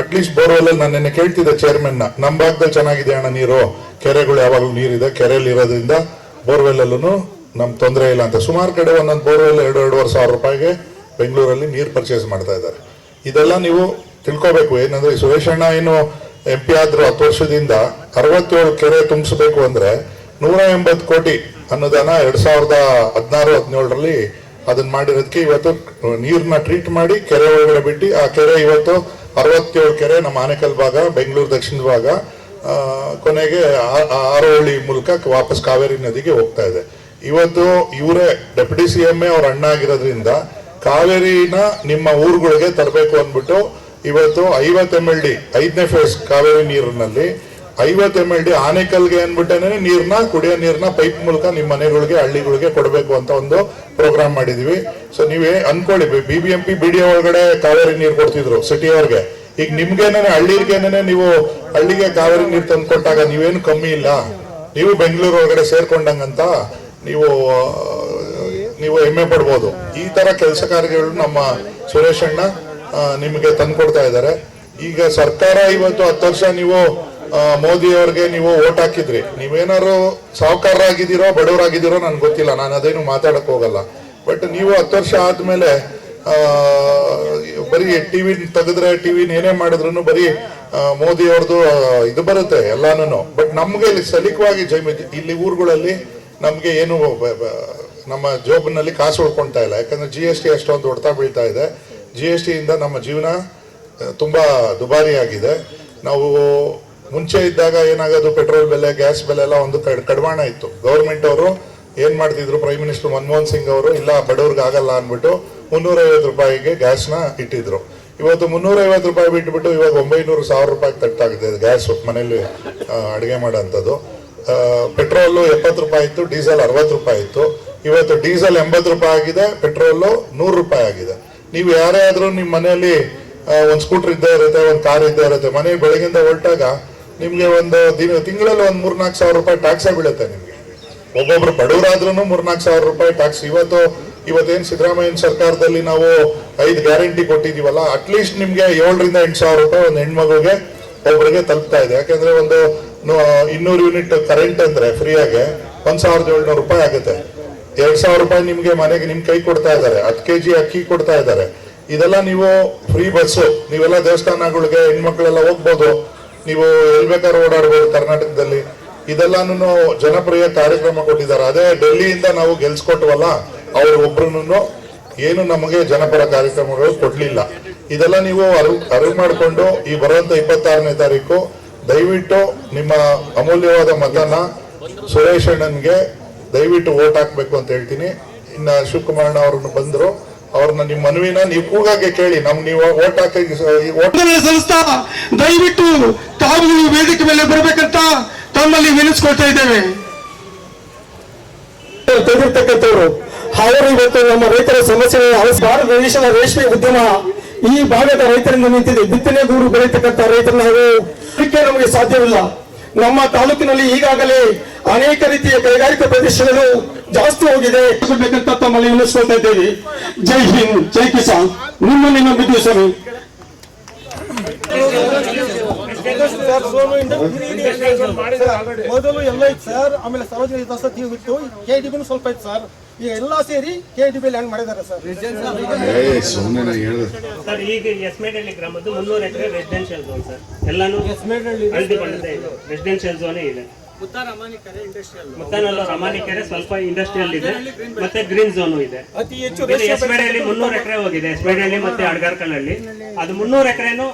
[SPEAKER 4] ಅಟ್ಲೀಸ್ಟ್ ಬೋರ್ವೆಲ್ ನಾನು ನಿನ್ನೆ ಕೇಳ್ತಿದ್ದೆ ಚೇರ್ಮನ್ನ. ನಮ್ ಭಾಗದಲ್ಲಿ ಚೆನ್ನಾಗಿದೆ ಅಣ್ಣ ನೀರು. ಕೆರೆಗಳು ಯಾವಾಗಲೂ ನೀರಿದೆ. ಕೆರೆಯಲ್ಲಿ ಇರೋದ್ರಿಂದ ಬೋರ್ವೆಲ್ ಅಲ್ಲೂ ನಮ್ ತೊಂದರೆ ಇಲ್ಲ ಅಂತ. ಸುಮಾರು ಕಡೆ ಒಂದೊಂದು ಬೋರ್ವೆಲ್ ಎರಡು ಎರಡೂವರೆ ಸಾವಿರ ರೂಪಾಯಿಗೆ ಬೆಂಗಳೂರಲ್ಲಿ ನೀರು ಪರ್ಚೇಸ್ ಮಾಡ್ತಾ ಇದ್ದಾರೆ. ಇದೆಲ್ಲ ನೀವು ತಿಳ್ಕೊಬೇಕು. ಏನಂದ್ರೆ ಸುರೇಶಣ್ಣ ಏನು ಎಂ ಪಿ ಆದ್ರು ಹತ್ತು ವರ್ಷದಿಂದ ಅರವತ್ತೇಳು ಕೆರೆ ತುಂಬಿಸಬೇಕು ಅಂದ್ರೆ ನೂರ ಎಂಬತ್ತು ಕೋಟಿ ಅನುದಾನ ಎರಡ್ ಸಾವಿರದ ಹದಿನಾರು, ಹದಿನೇಳರಲ್ಲಿ ಅದನ್ನ ಮಾಡಿರೋದಕ್ಕೆ ಇವತ್ತು ನೀರನ್ನ ಟ್ರೀಟ್ ಮಾಡಿ ಕೆರೆ ಒಳಗಡೆ ಬಿಟ್ಟು, ಆ ಕೆರೆ ಇವತ್ತು ಅರವತ್ತೇಳು ಕೆರೆ ನಮ್ಮ ಆನೇಕಲ್ ಭಾಗ, ಬೆಂಗಳೂರು ದಕ್ಷಿಣ ಭಾಗ ಕೊನೆಗೆ ಆರೋಹಳ್ಳಿ ಮೂಲಕ ವಾಪಸ್ ಕಾವೇರಿ ನದಿಗೆ ಹೋಗ್ತಾ ಇದೆ. ಇವತ್ತು ಇವರೇ ಡೆಪ್ಯೂಟಿ ಸಿ ಎಂ ಅವ್ರ ಅಣ್ಣ ಆಗಿರೋದ್ರಿಂದ ಕಾವೇರಿನ ನಿಮ್ಮ ಊರುಗಳಿಗೆ ತರಬೇಕು ಅಂದ್ಬಿಟ್ಟು ಇವತ್ತು ಐವತ್ ಎಂ ಎಲ್ ಡಿ ಐದನೇ ಫೇಸ್ ಕಾವೇರಿ ನೀರಿನಲ್ಲಿ ಐವತ್ ಎಂ ಎಲ್ ಡಿ ಆನೆಕಲ್ಗೆ ಅಂದ್ಬಿಟ್ಟೇನೆ ನೀರ್ನ, ಕುಡಿಯೋ ನೀರ್ನ ಪೈಪ್ ಮೂಲಕ ನಿಮ್ಮ ಮನೆಗಳಿಗೆ, ಹಳ್ಳಿಗಳಿಗೆ ಕೊಡಬೇಕು ಅಂತ ಒಂದು ಪ್ರೋಗ್ರಾಮ್ ಮಾಡಿದೀವಿ. ಸೊ ನೀವೇ ಅನ್ಕೊಳ್ಳಿ, B B M P B D ಒಳಗಡೆ ಕಾವೇರಿ ನೀರು ಕೊಡ್ತಿದ್ರು ಸಿಟಿ ಅವ್ರಿಗೆ. ಈಗ ನಿಮ್ಗೇನೇನೆ ಹಳ್ಳಿಗೇನೇ ನೀವು ಹಳ್ಳಿಗೆ ಕಾವೇರಿ ನೀರು ತಂದು ಕೊಟ್ಟಾಗ ನೀವೇನು ಕಮ್ಮಿ ಇಲ್ಲ. ನೀವು ಬೆಂಗಳೂರು ಒಳಗಡೆ ಸೇರ್ಕೊಂಡಂಗಂತ ನೀವು ನೀವು ಹೆಮ್ಮೆ ಪಡ್ಬೋದು. ಈ ತರ ಕೆಲಸ ಕಾರ್ಯಗಳು ನಮ್ಮ ಸುರೇಶ್ ಅಣ್ಣ ನಿಮಗೆ ತಂದ್ಕೊಡ್ತಾ ಇದ್ದಾರೆ. ಈಗ ಸರ್ಕಾರ ಇವತ್ತು ಹತ್ತು ವರ್ಷ ನೀವು ಮೋದಿ ಅವ್ರಿಗೆ ನೀವು ಓಟ್ ಹಾಕಿದ್ರಿ. ನೀವೇನಾದ್ರು ಸಾಹುಕಾರರಾಗಿದ್ದೀರೋ, ಬಡವರಾಗಿದ್ದೀರೋ ನನ್ಗೆ ಗೊತ್ತಿಲ್ಲ. ನಾನು ಅದೇನು ಮಾತಾಡಕ್ ಹೋಗಲ್ಲ. ಬಟ್ ನೀವು ಹತ್ತು ವರ್ಷ ಆದ್ಮೇಲೆ ಬರೀ ಟಿ ಟಿವಿ ತೆಗೆದ್ರೆ ಟಿವಿ ಏನೇ ಮಾಡಿದ್ರು ಬರೀ ಮೋದಿ ಅವ್ರದ್ದು ಇದು ಬರುತ್ತೆ ಎಲ್ಲಾನು ಬಟ್ ನಮ್ಗೆ ಇಲ್ಲಿ ಸಲಿಕವಾಗಿ ಜೈಮಿತಿ ಇಲ್ಲಿ ಊರುಗಳಲ್ಲಿ ನಮ್ಗೆ ಏನು ನಮ್ಮ ಜೋಬ್ನಲ್ಲಿ ಕಾಸು ಉಳ್ಕೊಳ್ತಾ ಇಲ್ಲ. ಯಾಕಂದ್ರೆ ಜಿ ಎಸ್ ಟಿ ಅಷ್ಟೊಂದು ಹೊಡ್ತಾ ಬೀಳ್ತಾ ಇದೆ. ಜಿ ಎಸ್ ಟಿಯಿಂದ ನಮ್ಮ ಜೀವನ ತುಂಬ ದುಬಾರಿಯಾಗಿದೆ. ನಾವು ಮುಂಚೆ ಇದ್ದಾಗ ಏನಾಗೋದು, ಪೆಟ್ರೋಲ್ ಬೆಲೆ, ಗ್ಯಾಸ್ ಬೆಲೆ ಎಲ್ಲ ಒಂದು ಕಡ್- ಕಡಿವಾಣ ಇತ್ತು. ಗೌರ್ಮೆಂಟ್ ಅವರು ಏನು ಮಾಡ್ತಿದ್ರು, ಪ್ರೈಮ್ ಮಿನಿಸ್ಟರ್ ಮನಮೋಹನ್ ಸಿಂಗ್ ಅವರು, ಇಲ್ಲ, ಬಡವ್ರಿಗೆ ಆಗಲ್ಲ ಅನ್ಬಿಟ್ಟು ಮುನ್ನೂರೈವತ್ತು ರೂಪಾಯಿಗೆ ಗ್ಯಾಸ್ನ ಇಟ್ಟಿದ್ರು. ಇವತ್ತು ಮುನ್ನೂರೈವತ್ತು ರೂಪಾಯಿ ಬಿಟ್ಬಿಟ್ಟು ಇವಾಗ ಒಂಬೈನೂರು ಸಾವಿರ ರೂಪಾಯಿಗೆ ತಟ್ಟಾಗಿದೆ ಗ್ಯಾಸ್ ಮನೇಲಿ ಅಡುಗೆ ಮಾಡೋಂಥದ್ದು. ಪೆಟ್ರೋಲು ಎಪ್ಪತ್ತು ರೂಪಾಯಿ ಇತ್ತು, ಡೀಸೆಲ್ ಅರವತ್ತು ರೂಪಾಯಿ ಇತ್ತು. ಇವತ್ತು ಡೀಸೆಲ್ ಎಂಬತ್ತು ರೂಪಾಯಿ ಆಗಿದೆ, ಪೆಟ್ರೋಲು ನೂರು ರೂಪಾಯಿ ಆಗಿದೆ. ನೀವು ಯಾರೇ ಆದರೂ ನಿಮ್ಮ ಮನೆಯಲ್ಲಿ ಒಂದು ಸ್ಕೂಟರ್ ಇದ್ದೇ ಇರುತ್ತೆ, ಒಂದು ಕಾರ್ ಇದ್ದೇ ಇರುತ್ತೆ, ಮನೆ ಬೆಳಗಿಂದ ಹೊರಟಾಗ ನಿಮಗೆ ಒಂದು ದಿನ, ತಿಂಗಳಲ್ಲಿ ಒಂದ್ ಮೂರ್ನಾಲ್ಕು ಸಾವಿರ ರೂಪಾಯಿ ಟ್ಯಾಕ್ಸೇ ಬೀಳುತ್ತೆ ನಿಮಗೆ. ಒಬ್ಬೊಬ್ರು ಬಡವರಾದ್ರೂ ಮೂರ್ನಾಲ್ಕು ಸಾವಿರ ರೂಪಾಯಿ ಟ್ಯಾಕ್ಸ್ ಇವತ್ತು, ಇವತ್ತೇನು ಸಿದ್ದರಾಮಯ್ಯನ ಸರ್ಕಾರದಲ್ಲಿ ನಾವು ಐದು ಗ್ಯಾರಂಟಿ ಕೊಟ್ಟಿದೀವಲ್ಲ ಅಟ್ಲೀಸ್ಟ್ ನಿಮಗೆ ಏಳರಿಂದ ಎಂಟು ಸಾವಿರ ರೂಪಾಯಿ ಒಂದು ಹೆಣ್ಮಗುಗೆ ಒಬ್ಬರಿಗೆ ತಲುಪ್ತಾ ಇದೆ. ಯಾಕಂದ್ರೆ ಒಂದು ಇನ್ನೂರು ಯೂನಿಟ್ ಕರೆಂಟ್ ಅಂದ್ರೆ ಫ್ರೀಯಾಗಿ ಒಂದ್ ಸಾವಿರದ ಏಳ್ನೂರು ರೂಪಾಯಿ ಆಗುತ್ತೆ. ಎರಡ್ ಸಾವಿರ ರೂಪಾಯಿ ನಿಮ್ಗೆ ಮನೆಗೆ ನಿಮ್ ಕೈ ಕೊಡ್ತಾ ಇದ್ದಾರೆ. ಹತ್ತು ಕೆ ಜಿ ಅಕ್ಕಿ ಕೊಡ್ತಾ ಇದ್ದಾರೆ. ಇದೆಲ್ಲ ನೀವು ಫ್ರೀ ಬಸ್ಸು ನೀವೆಲ್ಲ ದೇವಸ್ಥಾನಗಳಿಗೆ ಹೆಣ್ಮಕ್ಳೆಲ್ಲ ಹೋಗ್ಬೋದು. ನೀವು ಎಲ್ ಬೇಕಾದ್ರೂ ಓಡಾಡ್ಬೋದು ಕರ್ನಾಟಕದಲ್ಲಿ. ಇದೆಲ್ಲಾನು ಜನಪ್ರಿಯ ಕಾರ್ಯಕ್ರಮ ಕೊಟ್ಟಿದ್ದಾರೆ. ಅದೇ ಡೆಲ್ಲಿಯಿಂದ ನಾವು ಗೆಲ್ಸ್ಕೊಟ್ವಲ್ಲ, ಅವ್ರ ಒಬ್ರು ಏನು ನಮಗೆ ಜನಪರ ಕಾರ್ಯಕ್ರಮಗಳು ಕೊಡಲಿಲ್ಲ. ಇದೆಲ್ಲ ನೀವು ಅರಿವು ಅರಿವು ಮಾಡಿಕೊಂಡು ಈ ಬರುವಂತ ಇಪ್ಪತ್ತಾರನೇ ತಾರೀಕು ದಯವಿಟ್ಟು ನಿಮ್ಮ ಅಮೂಲ್ಯವಾದ ಮತನ ಸುರೇಶ್ ಅಣ್ಣನ್ಗೆ ದಯವಿಟ್ಟು ಓಟ್ ಹಾಕ್ಬೇಕು ಅಂತ ಹೇಳ್ತೀನಿ. ಇನ್ನ ಶಿವಕುಮಾರಣ್ಣ ಅವ್ರನ್ನ ಬಂದ್ರು. ಅವ್ರನ್ನ ನಿಮ್ಮ ಮನವಿನ ನೀವು ಕೂಗಾಗೆ ಕೇಳಿ. ನಮ್ಗೆ ನೀವು ಓಟ್ ಹಾಕಿ
[SPEAKER 3] ಸಂಸ್ಥಾ ದಯವಿಟ್ಟು ತಾವು ವೇದಿಕೆ ಮೇಲೆ ಬರಬೇಕಂತ ತಮ್ಮಲ್ಲಿ ವಿನಿಸ್ಕೊಳ್ತಾ ಇದ್ದೇವೆ. ತೆಗೆದಿರ್ತಕ್ಕಂಥವ್ರು ಅವರು ಇವತ್ತು ನಮ್ಮ ರೈತರ ಸಮಸ್ಯೆ ಭಾರತ ದೇಶದ ರೇಷ್ಮೆ ಉದ್ಯಮ ಈ ಭಾಗದ ರೈತರಿಂದ ನಿಂತಿದೆ. ಬಿತ್ತನೆ ದೂರು ಬೆಳೀತಕ್ಕಂಥ ರೈತರನ್ನ ನಾವು ನಮಗೆ ಸಾಧ್ಯವಿಲ್ಲ. ನಮ್ಮ ತಾಲೂಕಿನಲ್ಲಿ ಈಗಾಗಲೇ ಅನೇಕ ರೀತಿಯ ಕೈಗಾರಿಕಾ ಪ್ರದೇಶಗಳು ಜಾಸ್ತಿ ಹೋಗಿದೆ. ತಮ್ಮಲ್ಲಿ ವಿನಿಸ್ಕೊಳ್ತಾ ಇದ್ದೇವೆ. ಜೈ ಹಿಂದ್, ಜೈ ಕಿಸಾನ್. ನಿಮ್ಮ ನಂಬಿದ್ದೀವಿ ಸ್ವಾಮಿ
[SPEAKER 5] ಮೊದಲು ಎಲ್ಲ ಇತ್ತು ಸರ್ ಆಮೇಲೆ ಸಾರ್ವಜನಿಕ ಹಿತಾಸಕ್ತಿ ಬಿಟ್ಟು ಕೆ ಡಿ ಬಿನು ಸ್ವಲ್ಪ ಇತ್ತು ಸರ್ ಈಗ ಎಲ್ಲ ಸೇರಿ ಕೆ ಡಿ ಬಿ ಲ್ಯಾಂಡ್ ಮಾಡಿದ್ದಾರೆ ಸರ್
[SPEAKER 4] ಸುಮ್ಮನೆ ಹೇಳಿದೆ
[SPEAKER 6] ಸರ್ ಈಗ ಎಸ್ಮೇಡಳ್ಳಿ ಗ್ರಾಮದ್ದು ಮುನ್ನೂರು ಎಕರೆ ರೆಸಿಡೆನ್ಷಿಯಲ್ ಝೋನ್ ಸರ್ ಎಲ್ಲಾನು ಎಸ್ಮೇಡಳ್ಳಿ ರೆಸಿಡೆನ್ಷಿಯಲ್ ಝೋನೇ ಇದೆ ಮುತ್ತಾನಲ್ಲ ರಮಾನಿಕೆರೆ ಸ್ವಲ್ಪ ಇಂಡಸ್ಟ್ರಿಯಲ್ ಇದೆ ಮತ್ತೆ ಗ್ರೀನ್ ಝೋನ್ ಇದೆ
[SPEAKER 5] ಅತಿ ಹೆಚ್ಚು
[SPEAKER 6] ಇದು ಎಸ್ಮೇಡಳ್ಳಿ ಮುನ್ನೂರು ಎಕರೆ ಹೋಗಿದೆ ಎಸ್ಮೇಡಳ್ಳಿ ಮತ್ತೆ ಅಡ್ಗಾರ್ಕಲ್ಲಲ್ಲಿ ಅದು ಮುನ್ನೂರು ಎಕರೆನು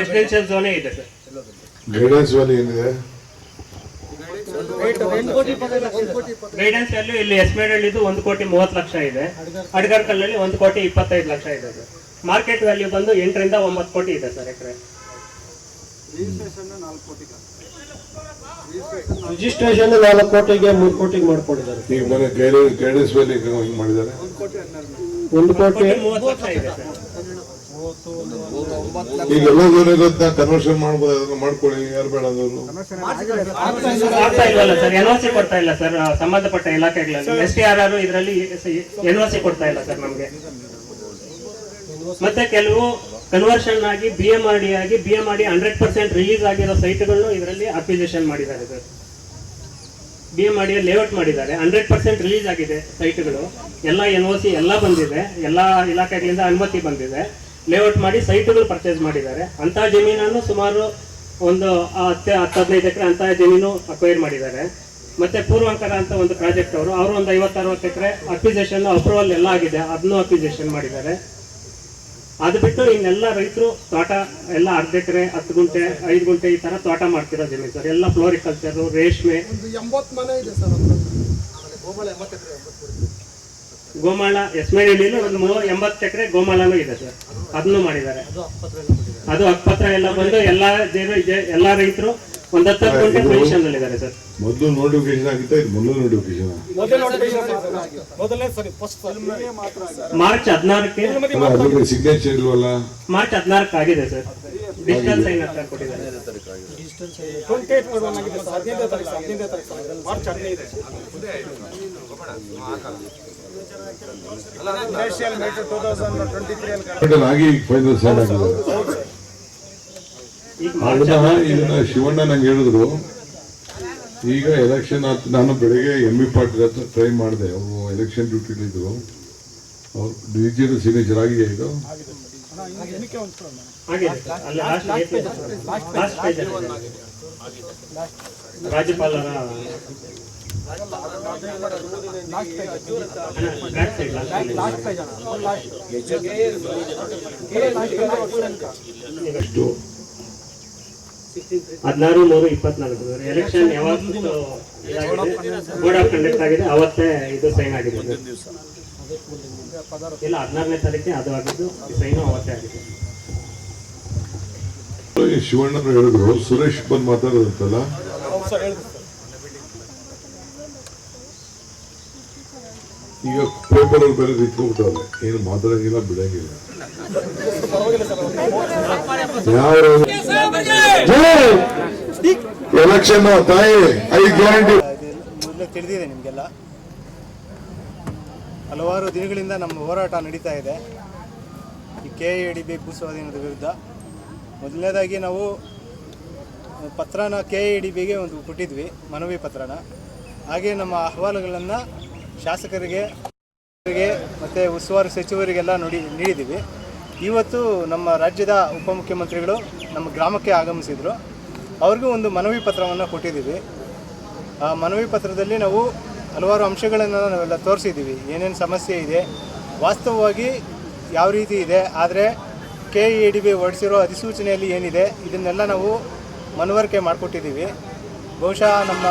[SPEAKER 6] ರೆಸಿಡೆನ್ಷಿಯಲ್ ಝೋನೇ ಇದೆ ಸರ್
[SPEAKER 4] ಗೈಡೆನ್ಸ್ ವ್ಯಾಲ್ಯೂ ಏನಿದೆ?
[SPEAKER 6] ಗೈಡೆನ್ಸ್ ವ್ಯಾಲ್ಯೂ ಇಲ್ಲಿ ಎಸ್ಮೇಡಳ್ಳಿದು ಒಂದು ಕೋಟಿ ಮೂವತ್ತು ಲಕ್ಷ ಇದೆ. ಅಡ್ಗಾರ್ಕಲ್ಲಲ್ಲಿ ಒಂದು ಕೋಟಿ ಇಪ್ಪತ್ತೈದು ಲಕ್ಷ ಇದೆ ಸರ್. ಮಾರ್ಕೆಟ್ ವ್ಯಾಲ್ಯೂ ಬಂದು ಎಂಟರಿಂದ ಒಂಬತ್ತು ಕೋಟಿ ಇದೆ ಸರ್ ಎಕರೆ.
[SPEAKER 5] ರಿಜಿಸ್ಟ್ರೇಷನ್ ನಾಲ್ಕು ಕೋಟಿಗೆ ಮೂರು ಕೋಟಿಗೆ ಮಾಡ್ಕೊಂಡಿದ್ದಾರೆ
[SPEAKER 4] ಈಗ ಮನೆ ಗೈಡೆನ್ಸ್ ವ್ಯಾಲ್ಯೂ ಹಿಂಗೆ ಮಾಡಿದ್ದಾರೆ?
[SPEAKER 5] ಒಂದು ಕೋಟಿ
[SPEAKER 6] ಮೂವತ್ತು ಲಕ್ಷ ಇದೆ ಸರ್.
[SPEAKER 4] ಈಗ ಎಲ್ಲದೂ ಗೊತ್ತ? ಕನ್ವರ್ಷನ್ ಮಾಡ್ಬೋದು ಅದನ್ನ ಮಾಡ್ಕೊಳ್ಳಿ ಯಾರು ಬೇಡ
[SPEAKER 6] ಸರ್ ಎನ್ಒಸಿ ಕೊಡ್ತಾ ಇಲ್ಲ ಸರ್ ಸಂಬಂಧಪಟ್ಟ ಇಲಾಖೆಗಳಲ್ಲಿ. ಎಸ್ ಟಿ ಆರ್ ಆರ್ ಇದರಲ್ಲಿ ಎನ್ ಸಿ ಕೊಡ್ತಾ ಇಲ್ಲ ಸರ್ ನಮಗೆ. ಮತ್ತೆ ಕೆಲವು ಕನ್ವರ್ಷನ್ ಆಗಿ ಬಿ ಎಂ ಆರ್ ಡಿ ಆಗಿ B M R D hundred percent release ಆಗಿರೋ ಸೈಟ್ಗಳನ್ನು ಇದರಲ್ಲಿ ಅಪ್ಲಿಕೇಶನ್ ಮಾಡಿದ್ದಾರೆ ಸರ್ ಬಿ ಎಂ ಮಾಡಿ ಲೇಔಟ್ ಮಾಡಿದ್ದಾರೆ. ಹಂಡ್ರೆಡ್ ಪರ್ಸೆಂಟ್ ರಿಲೀಸ್ ಆಗಿದೆ ಸೈಟ್ಗಳು ಎಲ್ಲ ಎನ್ ಒ ಸಿ ಎಲ್ಲ ಬಂದಿದೆ. ಎಲ್ಲ ಇಲಾಖೆಗಳಿಂದ ಅನುಮತಿ ಬಂದಿದೆ. ಲೇಔಟ್ ಮಾಡಿ ಸೈಟ್ಗಳು ಪರ್ಚೇಸ್ ಮಾಡಿದ್ದಾರೆ. ಅಂತಹ ಜಮೀನನ್ನು ಸುಮಾರು ಒಂದು ಹತ್ತು ಹತ್ತು ಹದಿನೈದು ಎಕರೆ ಅಂತಹ ಜಮೀನು ಅಕ್ವೈರ್ ಮಾಡಿದ್ದಾರೆ. ಮತ್ತೆ ಪೂರ್ವಾಂಕರ ಅಂತ ಒಂದು ಪ್ರಾಜೆಕ್ಟ್ ಅವರು ಅವರು ಒಂದು ಐವತ್ತು ಅರವತ್ತು ಎಕರೆ ಅಕ್ವಿಸೇಷನ್ ಅಪ್ರೂವಲ್ ಎಲ್ಲ ಆಗಿದೆ. ಅದನ್ನು ಅಕ್ವಿಸೇಷನ್ ಮಾಡಿದ್ದಾರೆ. ಅದು ಬಿಟ್ಟು ಇನ್ನೆಲ್ಲ ರೈತರು ತೋಟ ಎಲ್ಲ ಅರ್ಧ ಎಕರೆ ಹತ್ತು ಗುಂಟೆ ಐದು ಗುಂಟೆ ಈ ತರ ತೋಟ ಮಾಡ್ತಿರೋ ಜಮೀನು ಸರ್. ಎಲ್ಲ ಫ್ಲೋರಿಕಲ್ಚರ್ ರೇಷ್ಮೆ. ಗೋಮಾಳ ಎಸ್ಮೇಡಿಯಲ್ಲಿ ಒಂದು ಮೂವ ಎಂಬತ್ತು ಎಕರೆ ಗೋಮಾಳನೂ ಇದೆ ಸರ್. ಅದನ್ನು ಮಾಡಿದ್ದಾರೆ. ಅದು ಹಕ್ಕಪತ್ರ ಎಲ್ಲ ಬಂದು ಎಲ್ಲಾ ಜನ ಎಲ್ಲ ರೈತರು ಒಂದ್ ಹತ್ತು ಹತ್ತು ಗುಂಟೆ ಪೊಸಿಷನ್ ಅಲ್ಲಿ ಇದ್ದಾರೆ ಸರ್.
[SPEAKER 7] ಮೊದಲು ನೋಟಿಫಿಕೇಶನ್ ಆಗಿತ್ತು ಇದು? ಮೊದಲು ನೋಟಿಫಿಕೇಶನ್
[SPEAKER 6] ಮಾರ್ಚ್ ಹದಿನಾರಕ್ಕೆ
[SPEAKER 7] ಸಿಗ್ನೇಚರ್ ಇಲ್ವಲ್ಲ?
[SPEAKER 6] ಮಾರ್ಚ್ ಹದಿನಾರಕ್ಕೆ ಆಗಿದೆ ಸರ್. ಡಿಜಿಟಲ್ ಸೈನ್ ಅಂತ ಕೊಟ್ಟಿದ್ದಾರೆ.
[SPEAKER 5] ಮಾರ್ಚ್ ಹದಿನೈದು.
[SPEAKER 7] ಇದನ್ನ ಶಿವಣ್ಣ ನಂಗೆ ಹೇಳಿದ್ರು. ಈಗ ಎಲೆಕ್ಷನ್ ಆತ ನಾನು ಬೆಳಗ್ಗೆ ಎಂ ಬಿ ಪಾಟೀಲ್ ಹತ್ರ ಟ್ರೈ ಮಾಡಿದೆ. ಅವರು ಎಲೆಕ್ಷನ್ ಡ್ಯೂಟಿ ಇದ್ರು. ಅವ್ರು ಡಿಜಿಟಲ್ ಸಿಗ್ನೇಚರ್ ಆಗಿದೆ ಇದು.
[SPEAKER 6] ರಾಜ್ಯಪಾಲರ ಹದಿನಾರು ನೂರು ಇಪ್ಪತ್ನಾಲ್ಕು. ಎಲೆಕ್ಷನ್ ಯಾವಾಗ ಬೋರ್ಡ್ ಆಫ್ ಕಂಡಕ್ಟ್ ಆಗಿದೆ. ಅವತ್ತೇ ಇದು ಸೈನ್ ಆಗಿದೆ. ಇಲ್ಲ ಹದಿನಾರನೇ ತಾರೀಖಿಗೆ ಅದು ಆಗಿದ್ದು ಸೈನು ಅವತ್ತೇ ಆಗಿದೆ.
[SPEAKER 7] ಈ ಶಿವಣ್ಣರು ಹೇಳಿದ್ರು ಸುರೇಶ್ ಬಂದು ಮಾತಾಡೋದಂತಲ್ಲ
[SPEAKER 5] ಹೌದು ಸರ್ ಹೇಳಿದ್ರು ಸರ್
[SPEAKER 7] ಈಗ ಪೇಪರ್ ಅಲ್ಲಿ ಬೇರೆ ಇಟ್ಕೊಂಡ್ಬಿಟ್ಟವ್ರೆ ಏನು ಮಾತಾಡಂಗಿಲ್ಲ, ಬಿಡಂಗಿಲ್ಲ. ಎಲೆಕ್ಷನ್ ತಾಯಿ, ಐ ಗ್ಯಾರಂಟಿ
[SPEAKER 8] ಮೊದಲೇ ತಿಳಿದಿದೆ ನಿಮಗೆಲ್ಲ. ಹಲವಾರು ದಿನಗಳಿಂದ ನಮ್ಮ ಹೋರಾಟ ನಡೀತಾ ಇದೆ. ಈ ಕೆ ಎ ಡಿ ಬಿ ಭೂಸ್ವಾಧೀನದ ವಿರುದ್ಧ. ಮೊದಲನೇದಾಗಿ ನಾವು ಪತ್ರನ ಕೆ ಎ ಡಿ ಬಿಗೆ ಒಂದು ಕೊಟ್ಟಿದ್ವಿ, ಮನವಿ ಪತ್ರನ. ಹಾಗೆ ನಮ್ಮ ಅಹವಾಲುಗಳನ್ನು ಶಾಸಕರಿಗೆ ಮತ್ತು ಉಸ್ತುವಾರಿ ಸಚಿವರಿಗೆಲ್ಲ ನೋಡಿ ನೀಡಿದ್ದೀವಿ. ಇವತ್ತು ನಮ್ಮ ರಾಜ್ಯದ ಉಪಮುಖ್ಯಮಂತ್ರಿಗಳು ನಮ್ಮ ಗ್ರಾಮಕ್ಕೆ ಆಗಮಿಸಿದರು. ಅವ್ರಿಗೂ ಒಂದು ಮನವಿ ಪತ್ರವನ್ನು ಕೊಟ್ಟಿದ್ದೀವಿ. ಆ ಮನವಿ ಪತ್ರದಲ್ಲಿ ನಾವು ಹಲವಾರು ಅಂಶಗಳನ್ನು ನಾವೆಲ್ಲ ತೋರಿಸಿದ್ದೀವಿ. ಏನೇನು ಸಮಸ್ಯೆ ಇದೆ, ವಾಸ್ತವವಾಗಿ ಯಾವ ರೀತಿ ಇದೆ, ಆದರೆ ಕೆ ಇ ಡಿ ಬಿ ಹೊರಡಿಸಿರೋ ಅಧಿಸೂಚನೆಯಲ್ಲಿ ಏನಿದೆ, ಇದನ್ನೆಲ್ಲ ನಾವು ಮನವರಿಕೆ ಮಾಡಿಕೊಟ್ಟಿದ್ದೀವಿ. ಬಹುಶಃ ನಮ್ಮ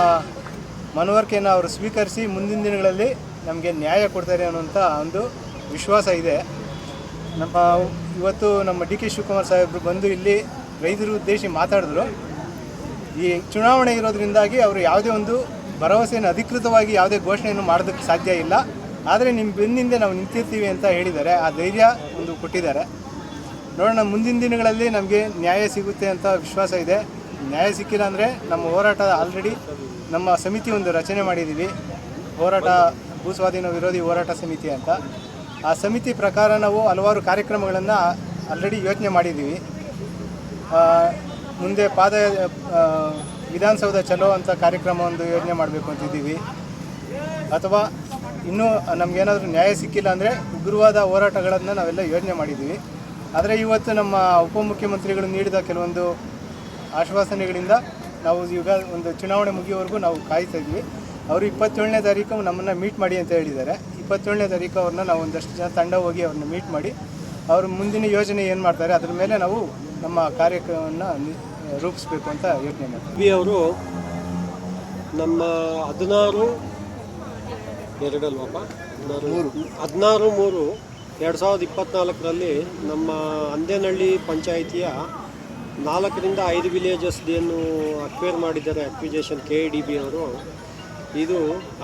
[SPEAKER 8] ಮನವರಿಕೆಯನ್ನು ಅವರು ಸ್ವೀಕರಿಸಿ ಮುಂದಿನ ದಿನಗಳಲ್ಲಿ ನಮಗೆ ನ್ಯಾಯ ಕೊಡ್ತಾರೆ ಅನ್ನುವಂಥ ಒಂದು ವಿಶ್ವಾಸ ಇದೆ. ನಮ್ಮ ಇವತ್ತು ನಮ್ಮ ಡಿ ಕೆ ಶಿವಕುಮಾರ್ ಸಾಹೇಬರು ಬಂದು ಇಲ್ಲಿ ರೈತರು ಉದ್ದೇಶಿ ಮಾತಾಡಿದ್ರು. ಈ ಚುನಾವಣೆ ಇರೋದರಿಂದಾಗಿ ಅವರು ಯಾವುದೇ ಒಂದು ಭರವಸೆಯನ್ನು ಅಧಿಕೃತವಾಗಿ ಯಾವುದೇ ಘೋಷಣೆಯನ್ನು ಮಾಡೋದಕ್ಕೆ ಸಾಧ್ಯ ಇಲ್ಲ. ಆದರೆ ನಿಮ್ಮ ಬೆನ್ನಿಂದೆ ನಾವು ನಿಂತಿರ್ತೀವಿ ಅಂತ ಹೇಳಿದ್ದಾರೆ. ಆ ಧೈರ್ಯ ಒಂದು ಕೊಟ್ಟಿದ್ದಾರೆ. ನೋಡೋಣ, ಮುಂದಿನ ದಿನಗಳಲ್ಲಿ ನಮಗೆ ನ್ಯಾಯ ಸಿಗುತ್ತೆ ಅಂತ ವಿಶ್ವಾಸ ಇದೆ. ನ್ಯಾಯ ಸಿಕ್ಕಿಲ್ಲ ಅಂದರೆ ನಮ್ಮ ಹೋರಾಟ ಆಲ್ರೆಡಿ ನಮ್ಮ ಸಮಿತಿ ಒಂದು ರಚನೆ ಮಾಡಿದ್ದೀವಿ. ಹೋರಾಟ, ಭೂಸ್ವಾಧೀನ ವಿರೋಧಿ ಹೋರಾಟ ಸಮಿತಿ ಅಂತ. ಆ ಸಮಿತಿ ಪ್ರಕಾರ ನಾವು ಹಲವಾರು ಕಾರ್ಯಕ್ರಮಗಳನ್ನು ಆಲ್ರೆಡಿ ಯೋಚನೆ ಮಾಡಿದ್ದೀವಿ. ಮುಂದೆ ಪಾದ ವಿಧಾನಸೌಧ ಚಲೋ ಅಂತ ಕಾರ್ಯಕ್ರಮ ಒಂದು ಯೋಜನೆ ಮಾಡಬೇಕು ಅಂತಿದ್ದೀವಿ. ಅಥವಾ ಇನ್ನೂ ನಮಗೇನಾದರೂ ನ್ಯಾಯ ಸಿಕ್ಕಿಲ್ಲ ಅಂದರೆ ಉಗ್ರವಾದ ಹೋರಾಟಗಳನ್ನು ನಾವೆಲ್ಲ ಯೋಜನೆ ಮಾಡಿದ್ದೀವಿ. ಆದರೆ ಇವತ್ತು ನಮ್ಮ ಉಪಮುಖ್ಯಮಂತ್ರಿಗಳು ನೀಡಿದ ಕೆಲವೊಂದು ಆಶ್ವಾಸನೆಗಳಿಂದ ನಾವು ಯುಗ ಒಂದು ಚುನಾವಣೆ ಮುಗಿಯೋವರೆಗೂ ನಾವು ಕಾಯ್ತಾ ಇದ್ವಿ. ಅವರು ಇಪ್ಪತ್ತೇಳನೇ ತಾರೀಕು ನಮ್ಮನ್ನು ಮೀಟ್ ಮಾಡಿ ಅಂತ ಹೇಳಿದ್ದಾರೆ. ಇಪ್ಪತ್ತೇಳನೇ ತಾರೀಕು ಅವ್ರನ್ನ ನಾವು ಒಂದಷ್ಟು ಜನ ತಂಡ ಹೋಗಿ ಅವ್ರನ್ನ ಮೀಟ್ ಮಾಡಿ ಅವರು ಮುಂದಿನ ಯೋಜನೆ ಏನು ಮಾಡ್ತಾರೆ ಅದ್ರ ಮೇಲೆ ನಾವು ನಮ್ಮ ಕಾರ್ಯಕ್ರಮವನ್ನು ರೂಪಿಸ್ಬೇಕು ಅಂತ ಯೋಚನೆ ಮಾಡ್ತೀವಿ.
[SPEAKER 9] ಬಿ ಅವರು ನಮ್ಮ ಹದಿನಾರು ಎರಡಲ್ವಪ್ಪ ಮೂರು. ಹದಿನಾರು ಮೂರು ಎರಡು ಸಾವಿರದ ಇಪ್ಪತ್ತ್ನಾಲ್ಕರಲ್ಲಿ ನಮ್ಮ ಅಂದೇನಹಳ್ಳಿ ಪಂಚಾಯಿತಿಯ ನಾಲ್ಕರಿಂದ ಐದು ವಿಲೇಜಸ್ ಏನು ಅಕ್ವೇರ್ ಮಾಡಿದ್ದಾರೆ ಅಕ್ವಿಜೇಷನ್ ಕೆ ಡಿ ಬಿ ಅವರು. ಇದು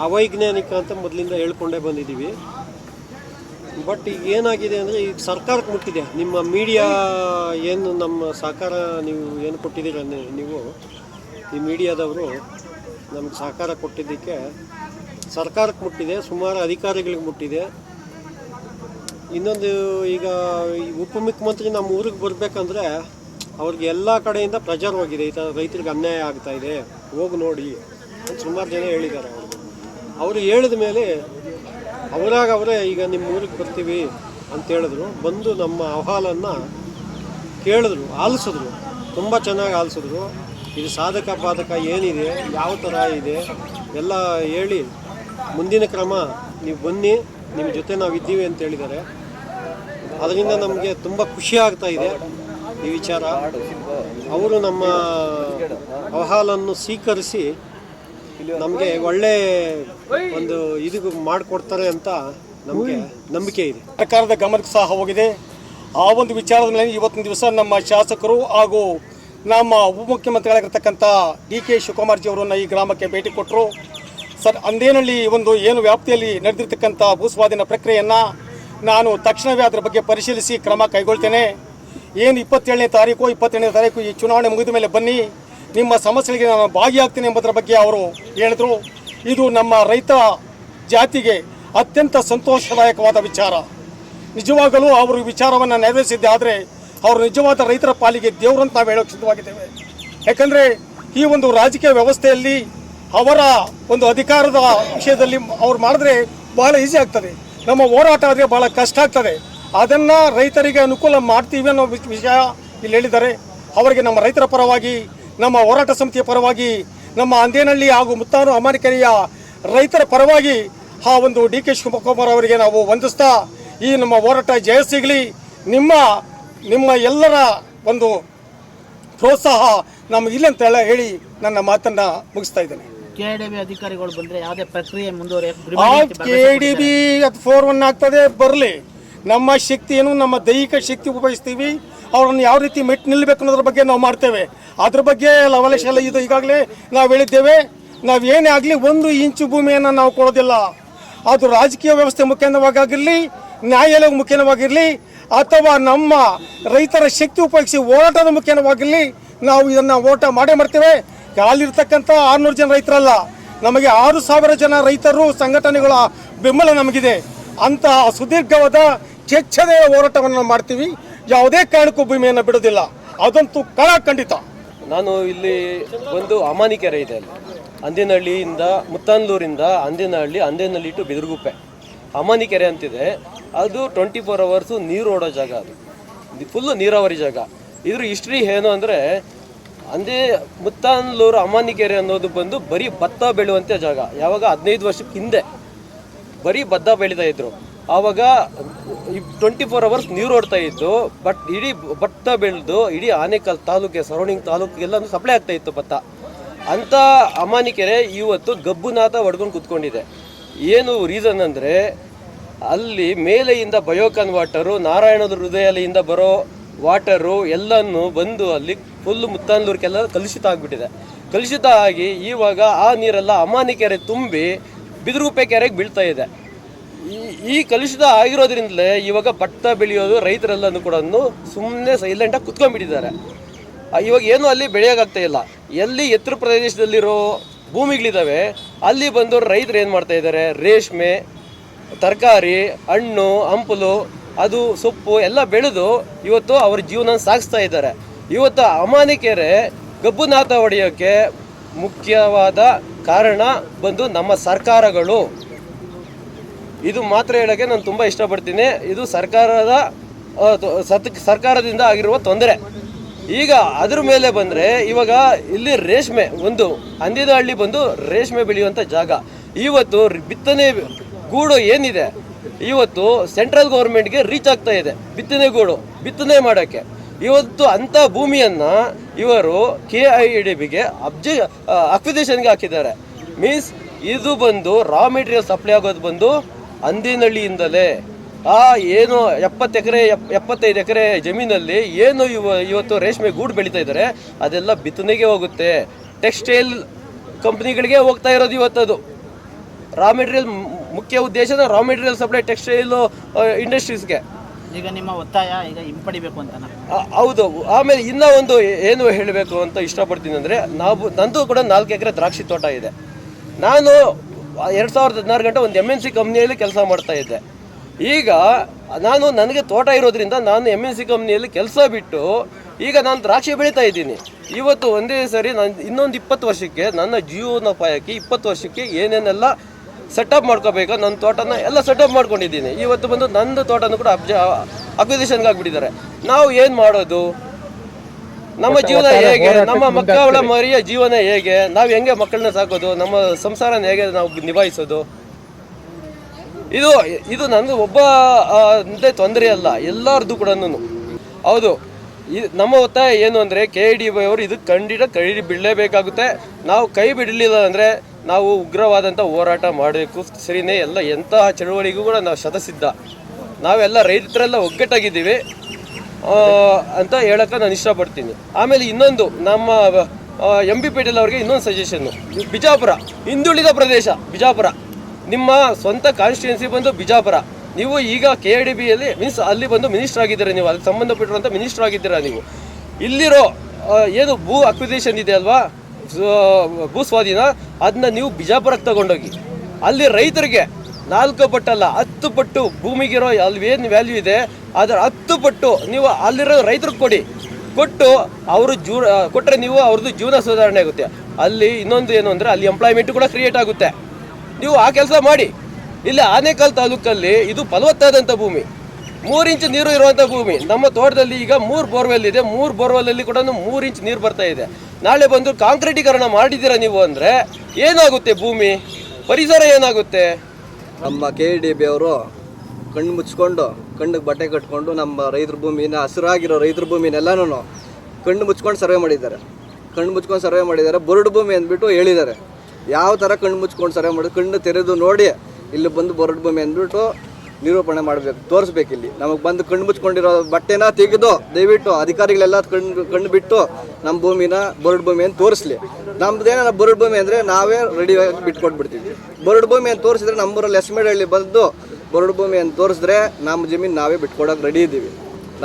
[SPEAKER 9] ಅವೈಜ್ಞಾನಿಕ ಅಂತ ಮೊದಲಿಂದ ಹೇಳ್ಕೊಂಡೇ ಬಂದಿದ್ದೀವಿ. ಬಟ್ ಈಗ ಏನಾಗಿದೆ ಅಂದರೆ ಈಗ ಸರ್ಕಾರಕ್ಕೆ ಮುಟ್ಟಿದೆ. ನಿಮ್ಮ ಮೀಡಿಯಾ ಏನು ನಮ್ಮ ಸಹಕಾರ ನೀವು ಏನು ಕೊಟ್ಟಿದ್ದೀರ ನೀವು? ಈ ಮೀಡಿಯಾದವರು ನಮ್ಗೆ ಸಹಕಾರ ಕೊಟ್ಟಿದ್ದಕ್ಕೆ ಸರ್ಕಾರಕ್ಕೆ ಮುಟ್ಟಿದೆ, ಸುಮಾರು ಅಧಿಕಾರಿಗಳಿಗೆ ಮುಟ್ಟಿದೆ. ಇನ್ನೊಂದು ಈಗ ಉಪಮುಖ್ಯಮಂತ್ರಿ ನಮ್ಮ ಊರಿಗೆ ಬರಬೇಕಂದ್ರೆ ಅವ್ರಿಗೆ ಎಲ್ಲ ಕಡೆಯಿಂದ ಪ್ರೆಜರ್ ಹೋಗಿದೆ. ಈ ಥರ ರೈತರಿಗೆ ಅನ್ಯಾಯ ಆಗ್ತಾ ಇದೆ. ಹೋಗಿ ನೋಡಿ. ಸುಮಾರು ಜನ ಹೇಳಿದ್ದಾರೆ ಅವರು. ಅವರು ಹೇಳಿದ ಮೇಲೆ ಅವರಾಗ ಅವರೇ, ಈಗ ನಿಮ್ಮ ಊರಿಗೆ ಬರ್ತೀವಿ ಅಂತ ಹೇಳಿದ್ರು. ಬಂದು ನಮ್ಮ ಅಹವಾಲನ್ನು ಕೇಳಿದ್ರು, ಆಲಿಸಿದ್ರು. ತುಂಬ ಚೆನ್ನಾಗಿ ಆಲಿಸಿದ್ರು. ಇದು ಸಾಧಕ ಬಾಧಕ ಏನಿದೆ, ಯಾವ ಥರ ಇದೆ, ಎಲ್ಲ ಹೇಳಿ ಮುಂದಿನ ಕ್ರಮ ನೀವು ಬನ್ನಿ ನಿಮ್ಮ ಜೊತೆ ನಾವು ಇದ್ದೀವಿ ಅಂತ ಹೇಳಿದ್ದಾರೆ. ಅದರಿಂದ ನಮಗೆ ತುಂಬ ಖುಷಿ ಆಗ್ತಾ ಇದೆ. ಈ ವಿಚಾರ. ಅವರು ನಮ್ಮ ಅವಹಾಲನ್ನು ಸ್ವೀಕರಿಸಿ ನಮಗೆ ಒಳ್ಳೆ ಒಂದು ಇದು ಮಾಡಿಕೊಡ್ತಾರೆ ಅಂತ ನಮಗೆ ನಂಬಿಕೆ ಇದೆ.
[SPEAKER 3] ಸರ್ಕಾರದ ಗಮನಕ್ಕೆ ಸಹ ಹೋಗಿದೆ. ಆ ಒಂದು ವಿಚಾರದ ಮೇಲೆ ಇವತ್ತಿನ ದಿವಸ ನಮ್ಮ ಶಾಸಕರು ಹಾಗೂ ನಮ್ಮ ಉಪಮುಖ್ಯಮಂತ್ರಿಗಳಾಗಿರ್ತಕ್ಕಂಥ ಡಿ ಕೆ ಶಿವಕುಮಾರ್ಜಿ ಅವರನ್ನು ಈ ಗ್ರಾಮಕ್ಕೆ ಭೇಟಿ ಕೊಟ್ಟರು ಸರ್ ಅಂದೇನಲ್ಲಿ ಒಂದು ಏನು ವ್ಯಾಪ್ತಿಯಲ್ಲಿ ನಡೆದಿರ್ತಕ್ಕಂಥ ಭೂಸ್ವಾಧೀನ ಪ್ರಕ್ರಿಯೆಯನ್ನು ನಾನು ತಕ್ಷಣವೇ ಅದರ ಬಗ್ಗೆ ಪರಿಶೀಲಿಸಿ ಕ್ರಮ ಕೈಗೊಳ್ತೇನೆ. ಏನು ಇಪ್ಪತ್ತೇಳನೇ ತಾರೀಕು ಇಪ್ಪತ್ತೆರಡನೇ ತಾರೀಕು ಈ ಚುನಾವಣೆ ಮುಗಿದ ಮೇಲೆ ಬನ್ನಿ. ನಿಮ್ಮ ಸಮಸ್ಯೆಗಳಿಗೆ ನಾನು ಭಾಗಿಯಾಗ್ತೀನಿ ಎಂಬುದರ ಬಗ್ಗೆ ಅವರು ಹೇಳಿದರು. ಇದು ನಮ್ಮ ರೈತ ಜಾತಿಗೆ ಅತ್ಯಂತ ಸಂತೋಷದಾಯಕವಾದ ವಿಚಾರ. ನಿಜವಾಗಲೂ ಅವರು ವಿಚಾರವನ್ನು ನೆರವೇರಿಸಿದ್ದೆ ಆದರೆ ಅವರು ನಿಜವಾದ ರೈತರ ಪಾಲಿಗೆ ದೇವರಂತ ನಾವು ಹೇಳೋಕೆ ಸಿದ್ಧವಾಗಿದ್ದೇವೆ. ಯಾಕಂದರೆ ಈ ಒಂದು ರಾಜಕೀಯ ವ್ಯವಸ್ಥೆಯಲ್ಲಿ ಅವರ ಒಂದು ಅಧಿಕಾರದ ವಿಷಯದಲ್ಲಿ ಅವ್ರು ಮಾಡಿದ್ರೆ ಬಹಳ ಈಸಿ ಆಗ್ತದೆ. ನಮ್ಮ ಹೋರಾಟ ಆದರೆ ಬಹಳ ಕಷ್ಟ ಆಗ್ತದೆ. ಅದನ್ನು ರೈತರಿಗೆ ಅನುಕೂಲ ಮಾಡ್ತೀವಿ ಅನ್ನೋ ವಿಷ- ವಿಷಯ ಇಲ್ಲಿ ಹೇಳಿದ್ದಾರೆ. ಅವರಿಗೆ ನಮ್ಮ ರೈತರ ಪರವಾಗಿ ನಮ್ಮ ಹೋರಾಟ ಸಮಿತಿಯ ಪರವಾಗಿ ನಮ್ಮ ಅಂದೇನಹಳ್ಳಿ ಹಾಗೂ ಮುತ್ತಾರು ಅಮಾನಿಕೆರೆಯ ರೈತರ ಪರವಾಗಿ ಆ ಒಂದು ಡಿ ಕೆ ಶಿವಕುಮಾರ್ ಅವರಿಗೆ ನಾವು ವಂದಿಸ್ತಾ ಈ ನಮ್ಮ ಹೋರಾಟ ಜಯ ಸಿಗಲಿ. ನಿಮ್ಮ ನಿಮ್ಮ ಎಲ್ಲರ ಒಂದು ಪ್ರೋತ್ಸಾಹ ನಮಗಿಲ್ಲ ಅಂತ ಹೇಳಿ ನನ್ನ ಮಾತನ್ನ ಮುಗಿಸ್ತಾ ಇದ್ದೇನೆ.
[SPEAKER 10] ಕೆಡಿಬಿ ಅಧಿಕಾರಿಗಳು ಬಂದ್ರೆ ಯಾವುದೇ ಪ್ರಕ್ರಿಯೆ ಮುಂದುವರಿಯ
[SPEAKER 3] ಕೆ ಡಿ ಬಿ ಅದು ಫೋರ್ ಒನ್ ಆಗ್ತದೆ ಬರಲಿ. ನಮ್ಮ ಶಕ್ತಿಯನ್ನು, ನಮ್ಮ ದೈಹಿಕ ಶಕ್ತಿ ಉಪಯೋಗಿಸ್ತೀವಿ. ಅವರನ್ನು ಯಾವ ರೀತಿ ಮೆಟ್ಟು ನಿಲ್ಲಬೇಕು ಅನ್ನೋದ್ರ ಬಗ್ಗೆ ನಾವು ಮಾಡ್ತೇವೆ. ಅದ್ರ ಬಗ್ಗೆ ಲವಲೇಶ ಎಲ್ಲ ಇದು ಈಗಾಗಲೇ ನಾವು ಹೇಳಿದ್ದೇವೆ. ನಾವು ಏನೇ ಆಗಲಿ ಒಂದು ಇಂಚು ಭೂಮಿಯನ್ನು ನಾವು ಕೊಡೋದಿಲ್ಲ. ಅದು ರಾಜಕೀಯ ವ್ಯವಸ್ಥೆ ಮುಖ್ಯವಾಗಿರಲಿ ನ್ಯಾಯಾಲಯ ಮುಖ್ಯವಾಗಿರಲಿ, ಅಥವಾ ನಮ್ಮ ರೈತರ ಶಕ್ತಿ ಉಪಯೋಗಿಸಿ ಹೋರಾಟದ ಮುಖ್ಯವಾಗಿರಲಿ, ನಾವು ಇದನ್ನು ಓಟ ಮಾಡೇ ಮಾಡ್ತೇವೆ. ಅಲ್ಲಿರ್ತಕ್ಕಂಥ ಆರುನೂರು ಜನ ರೈತರಲ್ಲ, ನಮಗೆ ಆರು ಸಾವಿರ ಜನ ರೈತರು ಸಂಘಟನೆಗಳ ಬೆಂಬಲ ನಮಗಿದೆ. ಅಂತಹ ಸುದೀರ್ಘವಾದ ಕೆಚ್ಚದೆ ಹೋರಾಟವನ್ನು ಮಾಡ್ತೀವಿ. ಯಾವುದೇ ಕಾರಣಕ್ಕೂ ಭೂಮಿಯನ್ನು ಬಿಡೋದಿಲ್ಲ ಅದಂತೂ ಕಳ ಖಂಡಿತ.
[SPEAKER 11] ನಾನು ಇಲ್ಲಿ ಒಂದು ಅಮಾನಿಕೆರೆ ಇದೆ ಅಲ್ಲಿ. ಅಂದಿನಹಳ್ಳಿಯಿಂದ ಮುತ್ತಾನ್ಲೂರಿಂದ ಅಂದಿನಹಳ್ಳಿ ಅಂದಿನಹಳ್ಳಿ ಟು ಬಿದಿರುಗುಪ್ಪೆ. ಅಮಾನಿಕೆರೆ ಅಂತಿದೆ. ಅದು ಟ್ವೆಂಟಿ ಫೋರ್ ಅವರ್ಸು ನೀರು ಓಡೋ ಜಾಗ ಅದು. ಫುಲ್ಲು ನೀರಾವರಿ ಜಾಗ. ಇದ್ರ ಹಿಸ್ಟ್ರಿ ಏನು ಅಂದರೆ, ಅಂದೇ ಮುತ್ತಾನ್ಲೂರು ಅಮಾನಿಕೆರೆ ಅನ್ನೋದು ಬಂದು ಬರೀ ಭತ್ತ ಬೆಳೆಯುವಂಥ ಜಾಗ. ಯಾವಾಗ ಹದಿನೈದು ವರ್ಷಕ್ಕೆ ಹಿಂದೆ. ಬರೀ ಭತ್ತ ಬೆಳೀತಾ ಇದ್ರು. ಆವಾಗ ಟ್ವೆಂಟಿ ಫೋರ್ ಅವರ್ಸ್ ನೀರು ಓಡ್ತಾ ಇತ್ತು ಬಟ್ ಇಡೀ ಭತ್ತ ಬೆಳೆದು ಇಡೀ ಆನೇಕಲ್ ತಾಲೂಕಿಗೆ ಸರೌಂಡಿಂಗ್ ತಾಲೂಕಿಗೆಲ್ಲ ಸಪ್ಲೈ ಆಗ್ತಾ ಇತ್ತು ಭತ್ತ. ಅಂಥ ಅಮಾನಿಕೆರೆ ಇವತ್ತು ಗಬ್ಬುನಾಥ ಹೊಡ್ಕೊಂಡು ಕುತ್ಕೊಂಡಿದೆ. ಏನು ರೀಸನ್ ಅಂದರೆ, ಅಲ್ಲಿ ಮೇಲೆಯಿಂದ ಬಯೋಕಾನ್ ವಾಟರು, ನಾರಾಯಣದ ಹೃದಯಲಿಯಿಂದ ಬರೋ ವಾಟರು ಎಲ್ಲನೂ ಬಂದು ಅಲ್ಲಿ ಫುಲ್ ಮುತ್ತಾನ್ಲೂರ್ಗೆಲ್ಲ ಕಲುಷಿತ ಆಗಿಬಿಟ್ಟಿದೆ. ಕಲುಷಿತ ಆಗಿ ಇವಾಗ ಆ ನೀರೆಲ್ಲ ಅಮಾನಿಕೆರೆ ತುಂಬಿ ಬಿದಿರುಗುಪ್ಪೆ ಕೆರೆಗೆ ಬೀಳ್ತಾ ಇದೆ. ಈ ಈ ಕಲುಷಿತ ಆಗಿರೋದ್ರಿಂದಲೇ ಇವಾಗ ಭತ್ತ ಬೆಳೆಯೋದು ರೈತರೆಲ್ಲನೂ ಕೂಡ ಸುಮ್ಮನೆ ಸೈಲೆಂಟಾಗಿ ಕುತ್ಕೊಂಡ್ಬಿಟ್ಟಿದ್ದಾರೆ. ಇವಾಗ ಏನು ಅಲ್ಲಿ ಬೆಳೆಯೋಕ್ಕಾಗ್ತಾ ಇಲ್ಲ. ಎಲ್ಲಿ ಎತ್ತರ ಪ್ರದೇಶದಲ್ಲಿರೋ ಭೂಮಿಗಳಿದ್ದಾವೆ, ಅಲ್ಲಿ ಬಂದು ರೈತರು ಏನು ಮಾಡ್ತಾ ಇದ್ದಾರೆ? ರೇಷ್ಮೆ, ತರಕಾರಿ, ಹಣ್ಣು, ಹಂಪಲು, ಅದು ಸೊಪ್ಪು ಎಲ್ಲ ಬೆಳೆದು ಇವತ್ತು ಅವ್ರ ಜೀವನ ಸಾಗಿಸ್ತಾ ಇದ್ದಾರೆ. ಇವತ್ತು ಅಮಾನಿಕೆರೆ ಗಬ್ಬುನಾಥ ಹೊಡೆಯೋಕ್ಕೆ ಮುಖ್ಯವಾದ ಕಾರಣ ಬಂದು ನಮ್ಮ ಸರ್ಕಾರಗಳು. ಇದು ಮಾತ್ರ ಹೇಳೋಕ್ಕೆ ನಾನು ತುಂಬ ಇಷ್ಟಪಡ್ತೀನಿ. ಇದು ಸರ್ಕಾರದ ಸತ್, ಸರ್ಕಾರದಿಂದ ಆಗಿರುವ ತೊಂದರೆ. ಈಗ ಅದ್ರ ಮೇಲೆ ಬಂದರೆ ಇವಾಗ ಇಲ್ಲಿ ರೇಷ್ಮೆ, ಒಂದು ಹಳ್ಳಿ ಬಂದು ರೇಷ್ಮೆ ಬೆಳೆಯುವಂಥ ಜಾಗ. ಇವತ್ತು ಬಿತ್ತನೆ ಗೂಡು ಏನಿದೆ? ಇವತ್ತು ಸೆಂಟ್ರಲ್ ಗೌರ್ಮೆಂಟ್ಗೆ ರೀಚ್ ಆಗ್ತಾ ಇದೆ. ಬಿತ್ತನೆ ಗೂಡು, ಬಿತ್ತನೆ ಮಾಡೋಕ್ಕೆ. ಇವತ್ತು ಅಂತ ಭೂಮಿಯನ್ನು ಇವರು ಕೆ ಐ ಡಿ ಬಿಗೆ ಅಬ್ಜೆ ಅಕ್ವಿಜೇಷನ್ಗೆ ಹಾಕಿದ್ದಾರೆ. ಮೀನ್ಸ್ ಇದು ಬಂದು ರಾ ಮೆಟೀರಿಯಲ್ ಸಪ್ಲೈ ಆಗೋದು ಬಂದು ಅಂದಿನಹಳ್ಳಿಯಿಂದಲೇ, ಆ, ಏನು ಎಪ್ಪತ್ತು ಎಕರೆ ಎಪ್ಪತ್ತೈದು ಎಕರೆ ಜಮೀನಲ್ಲಿ ಏನು ಇವ, ಇವತ್ತು ರೇಷ್ಮೆ ಗೂಡು ಬೆಳೀತಾ ಇದ್ದಾರೆ, ಅದೆಲ್ಲ ಬಿತ್ತನೆಗೆ ಹೋಗುತ್ತೆ. ಟೆಕ್ಸ್ಟೈಲ್ ಕಂಪ್ನಿಗಳಿಗೆ ಹೋಗ್ತಾ ಇರೋದು ಇವತ್ತದು. ರಾ ಮೆಟೀರಿಯಲ್ ಮುಖ್ಯ ಉದ್ದೇಶನ ರಾ ಮೆಟೀರಿಯಲ್ ಸಪ್ಲೈ ಟೆಕ್ಸ್ಟೈಲ್ ಇಂಡಸ್ಟ್ರೀಸ್ಗೆ
[SPEAKER 10] ಈಗ ನಿಮ್ಮ ಒತ್ತಾಯ ಈಗ ಹಿಂಪಡಿಬೇಕು ಅಂತ
[SPEAKER 11] ಹೌದು. ಆಮೇಲೆ ಇನ್ನ ಒಂದು ಏನು ಹೇಳಬೇಕು ಅಂತ ಇಷ್ಟಪಡ್ತೀನಿ ಅಂದರೆ ನಾವು, ನಂದು ಕೂಡ ನಾಲ್ಕು ಎಕರೆ ದ್ರಾಕ್ಷಿ ತೋಟ ಇದೆ. ನಾನು ಎರಡು ಸಾವಿರದ ಹದಿನಾರು ಗಂಟೆ ಒಂದು ಎಂ ಎನ್ ಸಿ ಕಂಪ್ನಿಯಲ್ಲಿ ಕೆಲಸ ಮಾಡ್ತಾ ಇದ್ದೆ. ಈಗ ನಾನು, ನನಗೆ ತೋಟ ಇರೋದ್ರಿಂದ ನಾನು ಎಂ ಎನ್ ಸಿ ಕಂಪ್ನಿಯಲ್ಲಿ ಕೆಲಸ ಬಿಟ್ಟು ಈಗ ನಾನು ದ್ರಾಕ್ಷಿ ಬೆಳೀತಾ ಇದ್ದೀನಿ. ಇವತ್ತು ಒಂದೇ ಸರಿ ನಾನು, ಇನ್ನೊಂದು ಇಪ್ಪತ್ತು ವರ್ಷಕ್ಕೆ ನನ್ನ ಜೀವನೋಪಾಯಕ್ಕೆ ಇಪ್ಪತ್ತು ವರ್ಷಕ್ಕೆ ಏನೇನೆಲ್ಲ ಸೆಟಪ್ ಮಾಡ್ಕೋಬೇಕು ನನ್ನ ತೋಟನ ಎಲ್ಲ ಸೆಟಪ್ ಮಾಡ್ಕೊಂಡಿದ್ದೀನಿ. ಇವತ್ತು ಬಂದು ನಂದು ತೋಟನೂ ಕೂಡ ಅಬ್ಜ ಅಕ್ವಿಸಿಷನ್ಗೆ ಆಗ್ಬಿಟ್ಟಿದ್ದಾರೆ. ನಾವು ಏನು ಮಾಡೋದು? ನಮ್ಮ ಜೀವನ ಹೇಗೆ? ನಮ್ಮ ಮಕ್ಕಳ ಮರಿಯ ಜೀವನ ಹೇಗೆ? ನಾವು ಹೆಂಗೆ ಮಕ್ಕಳನ್ನ ಸಾಕೋದು? ನಮ್ಮ ಸಂಸಾರನ ಹೇಗೆ ನಾವು ನಿಭಾಯಿಸೋದು? ಇದು ಇದು ನನಗೆ ಒಬ್ಬ ಅಂತೆ ತೊಂದರೆ ಅಲ್ಲ. ಎಲ್ಲರದ್ದು ಕೂಡ ಹೌದು. ಇದು ನಮ್ಮ ಒತ್ತಾಯ ಏನು ಅಂದರೆ ಕೆ ಡಿ ಬಿ ಅವರು ಇದು ಖಂಡಿತ ಕೈ ಬಿಡಲೇಬೇಕಾಗುತ್ತೆ. ನಾವು ಕೈ ಬಿಡಲಿಲ್ಲ ಅಂದರೆ ನಾವು ಉಗ್ರವಾದಂಥ ಹೋರಾಟ ಮಾಡಬೇಕು. ಸರಿನೇ, ಎಲ್ಲ ಎಂತಹ ಚಳುವಳಿಗೂ ಕೂಡ ನಾವು ಶತಸಿದ್ಧ. ನಾವೆಲ್ಲ ರೈತರೆಲ್ಲ ಒಗ್ಗಟ್ಟಾಗಿದ್ದೀವಿ. ಅಂತ ಹೇಳಕ್ಕೆ ನಾನು ಇಷ್ಟಪಡ್ತೀನಿ. ಆಮೇಲೆ ಇನ್ನೊಂದು, ನಮ್ಮ ಎಂ ಬಿ ಪೇಟೆಲ್ ಅವ್ರಿಗೆ ಇನ್ನೊಂದು ಸಜೆಷನ್ನು ಬಿಜಾಪುರ, ಹಿಂದುಳಿದ ಪ್ರದೇಶ, ಬಿಜಾಪುರ. ನಿಮ್ಮ ಸ್ವಂತ ಕಾನ್ಸ್ಟಿಟ್ಯೂನ್ಸಿ ಬಂದು ಬಿಜಾಪುರ. ನೀವು ಈಗ ಕೆ ಡಿ ಬಿಯಲ್ಲಿ ಮೀನ್ಸ್ ಅಲ್ಲಿ ಬಂದು ಮಿನಿಸ್ಟರ್ ಆಗಿದ್ದೀರಾ ನೀವು, ಅದಕ್ಕೆ ಸಂಬಂಧಪಟ್ಟಿರುವಂಥ ಮಿನಿಸ್ಟರ್ ಆಗಿದ್ದೀರಾ ನೀವು. ಇಲ್ಲಿರೋ ಏನು ಭೂ ಅಕ್ವಿಸೇಷನ್ ಇದೆ ಅಲ್ವಾ? ಸ- ಭೂ ಅದನ್ನ ನೀವು ಬಿಜಾಪುರಕ್ಕೆ ತಗೊಂಡೋಗಿ. ಅಲ್ಲಿ ರೈತರಿಗೆ ನಾಲ್ಕು ಪಟ್ಟಲ್ಲ, ಹತ್ತು ಪಟ್ಟು ಭೂಮಿಗಿರೋ ಅಲ್ಲಿ ಏನು ವ್ಯಾಲ್ಯೂ ಇದೆ, ಅದರ ಹತ್ತು ಪಟ್ಟು ನೀವು ಅಲ್ಲಿರೋ ರೈತರಿಗೆ ಕೊಡಿ. ಕೊಟ್ಟು ಅವರು ಜೂ ಕೊಟ್ಟರೆ ನೀವು ಅವ್ರದ್ದು ಜೀವನ ಸುಧಾರಣೆ ಆಗುತ್ತೆ. ಅಲ್ಲಿ ಇನ್ನೊಂದು ಏನು ಅಂದರೆ ಅಲ್ಲಿ ಎಂಪ್ಲಾಯ್ಮೆಂಟ್ ಕೂಡ ಕ್ರಿಯೇಟ್ ಆಗುತ್ತೆ. ನೀವು ಆ ಕೆಲಸ ಮಾಡಿ. ಇಲ್ಲಿ, ಆನೇಕಲ್ ತಾಲೂಕಲ್ಲಿ ಇದು ಫಲವತ್ತಾದಂಥ ಭೂಮಿ. ಮೂರು ಇಂಚು ನೀರು ಇರುವಂಥ ಭೂಮಿ. ನಮ್ಮ ತೋಟದಲ್ಲಿ ಈಗ ಮೂರು ಬೋರ್ವೆಲ್ ಇದೆ ಮೂರು ಬೋರ್ವೆಲ್ಲಲ್ಲಿ ಕೂಡ ಮೂರು ಇಂಚ್ ನೀರು ಬರ್ತಾ ಇದೆ. ನಾಳೆ ಬಂದು ಕಾಂಕ್ರೀಟೀಕರಣ ಮಾಡಿದ್ದೀರಾ ನೀವು ಅಂದರೆ ಏನಾಗುತ್ತೆ ಭೂಮಿ? ಪರಿಸರ ಏನಾಗುತ್ತೆ?
[SPEAKER 12] ನಮ್ಮ ಕೆ ಡಿ ಬಿ ಅವರು ಕಣ್ಣು ಮುಚ್ಕೊಂಡು, ಕಣ್ಣಿಗೆ ಬಟ್ಟೆ ಕಟ್ಕೊಂಡು ನಮ್ಮ ರೈತರ ಭೂಮಿನ, ಹಸಿರಾಗಿರೋ ರೈತರ ಭೂಮಿನೆಲ್ಲನೂ ಕಣ್ಣು ಮುಚ್ಕೊಂಡು ಸರ್ವೆ ಮಾಡಿದ್ದಾರೆ. ಕಣ್ಣು ಮುಚ್ಕೊಂಡು ಸರ್ವೆ ಮಾಡಿದ್ದಾರೆ. ಬರಡು ಭೂಮಿ ಅಂದ್ಬಿಟ್ಟು ಹೇಳಿದ್ದಾರೆ. ಯಾವ ಥರ ಕಣ್ಣು ಮುಚ್ಕೊಂಡು ಸರ್ವೆ ಮಾಡಿ ಕಣ್ಣು ತೆರೆದು ನೋಡಿ, ಇಲ್ಲಿ ಬಂದು ಬರಡು ಭೂಮಿ ಅಂದ್ಬಿಟ್ಟು ನಿರೂಪಣೆ ಮಾಡಬೇಕು, ತೋರಿಸ್ಬೇಕು ಇಲ್ಲಿ. ನಮಗೆ ಬಂದು ಕಣ್ಣು ಮುಚ್ಕೊಂಡಿರೋ ಬಟ್ಟೆನ ತೆಗೆದು ದಯವಿಟ್ಟು ಅಧಿಕಾರಿಗಳೆಲ್ಲ ಕಣ್ಣು ಕಣ್ಣು ಬಿಟ್ಟು ನಮ್ಮ ಭೂಮಿನ, ಬರಡು ಭೂಮಿ ಅಂತ ತೋರಿಸ್ಲಿ. ನಮ್ದೇನ ಬರಡು ಭೂಮಿ ಅಂದರೆ ನಾವೇ ರೆಡಿಯಾಗಿ ಬಿಟ್ಕೊಟ್ಬಿಡ್ತೀವಿ. ಬರಡು ಭೂಮಿ ಅಂತ ತೋರಿಸಿದ್ರೆ ನಮ್ಮೂರಲ್ಲಿ ಎಸ್ಮೇಡಹಳ್ಳಿ ಬಂದು ಬರಡು ಭೂಮಿ ಅಂತ ತೋರಿಸಿದ್ರೆ ನಮ್ಮ ಜಮೀನು ನಾವೇ ಬಿಟ್ಕೊಡೋಕೆ ರೆಡಿ ಇದ್ದೀವಿ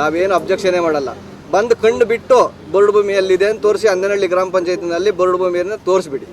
[SPEAKER 12] ನಾವೇನು ಅಬ್ಜೆಕ್ಷನೇ ಮಾಡಲ್ಲ. ಬಂದು ಕಣ್ಣು ಬಿಟ್ಟು ಬರಡು ಭೂಮಿಯಲ್ಲಿದೆ ಅಂತ ತೋರಿಸಿ ಅಂದನಹಳ್ಳಿ ಗ್ರಾಮ ಪಂಚಾಯತಿನಲ್ಲಿ ಬರಡು ಭೂಮಿಯನ್ನು ತೋರಿಸ್ಬಿಡಿ.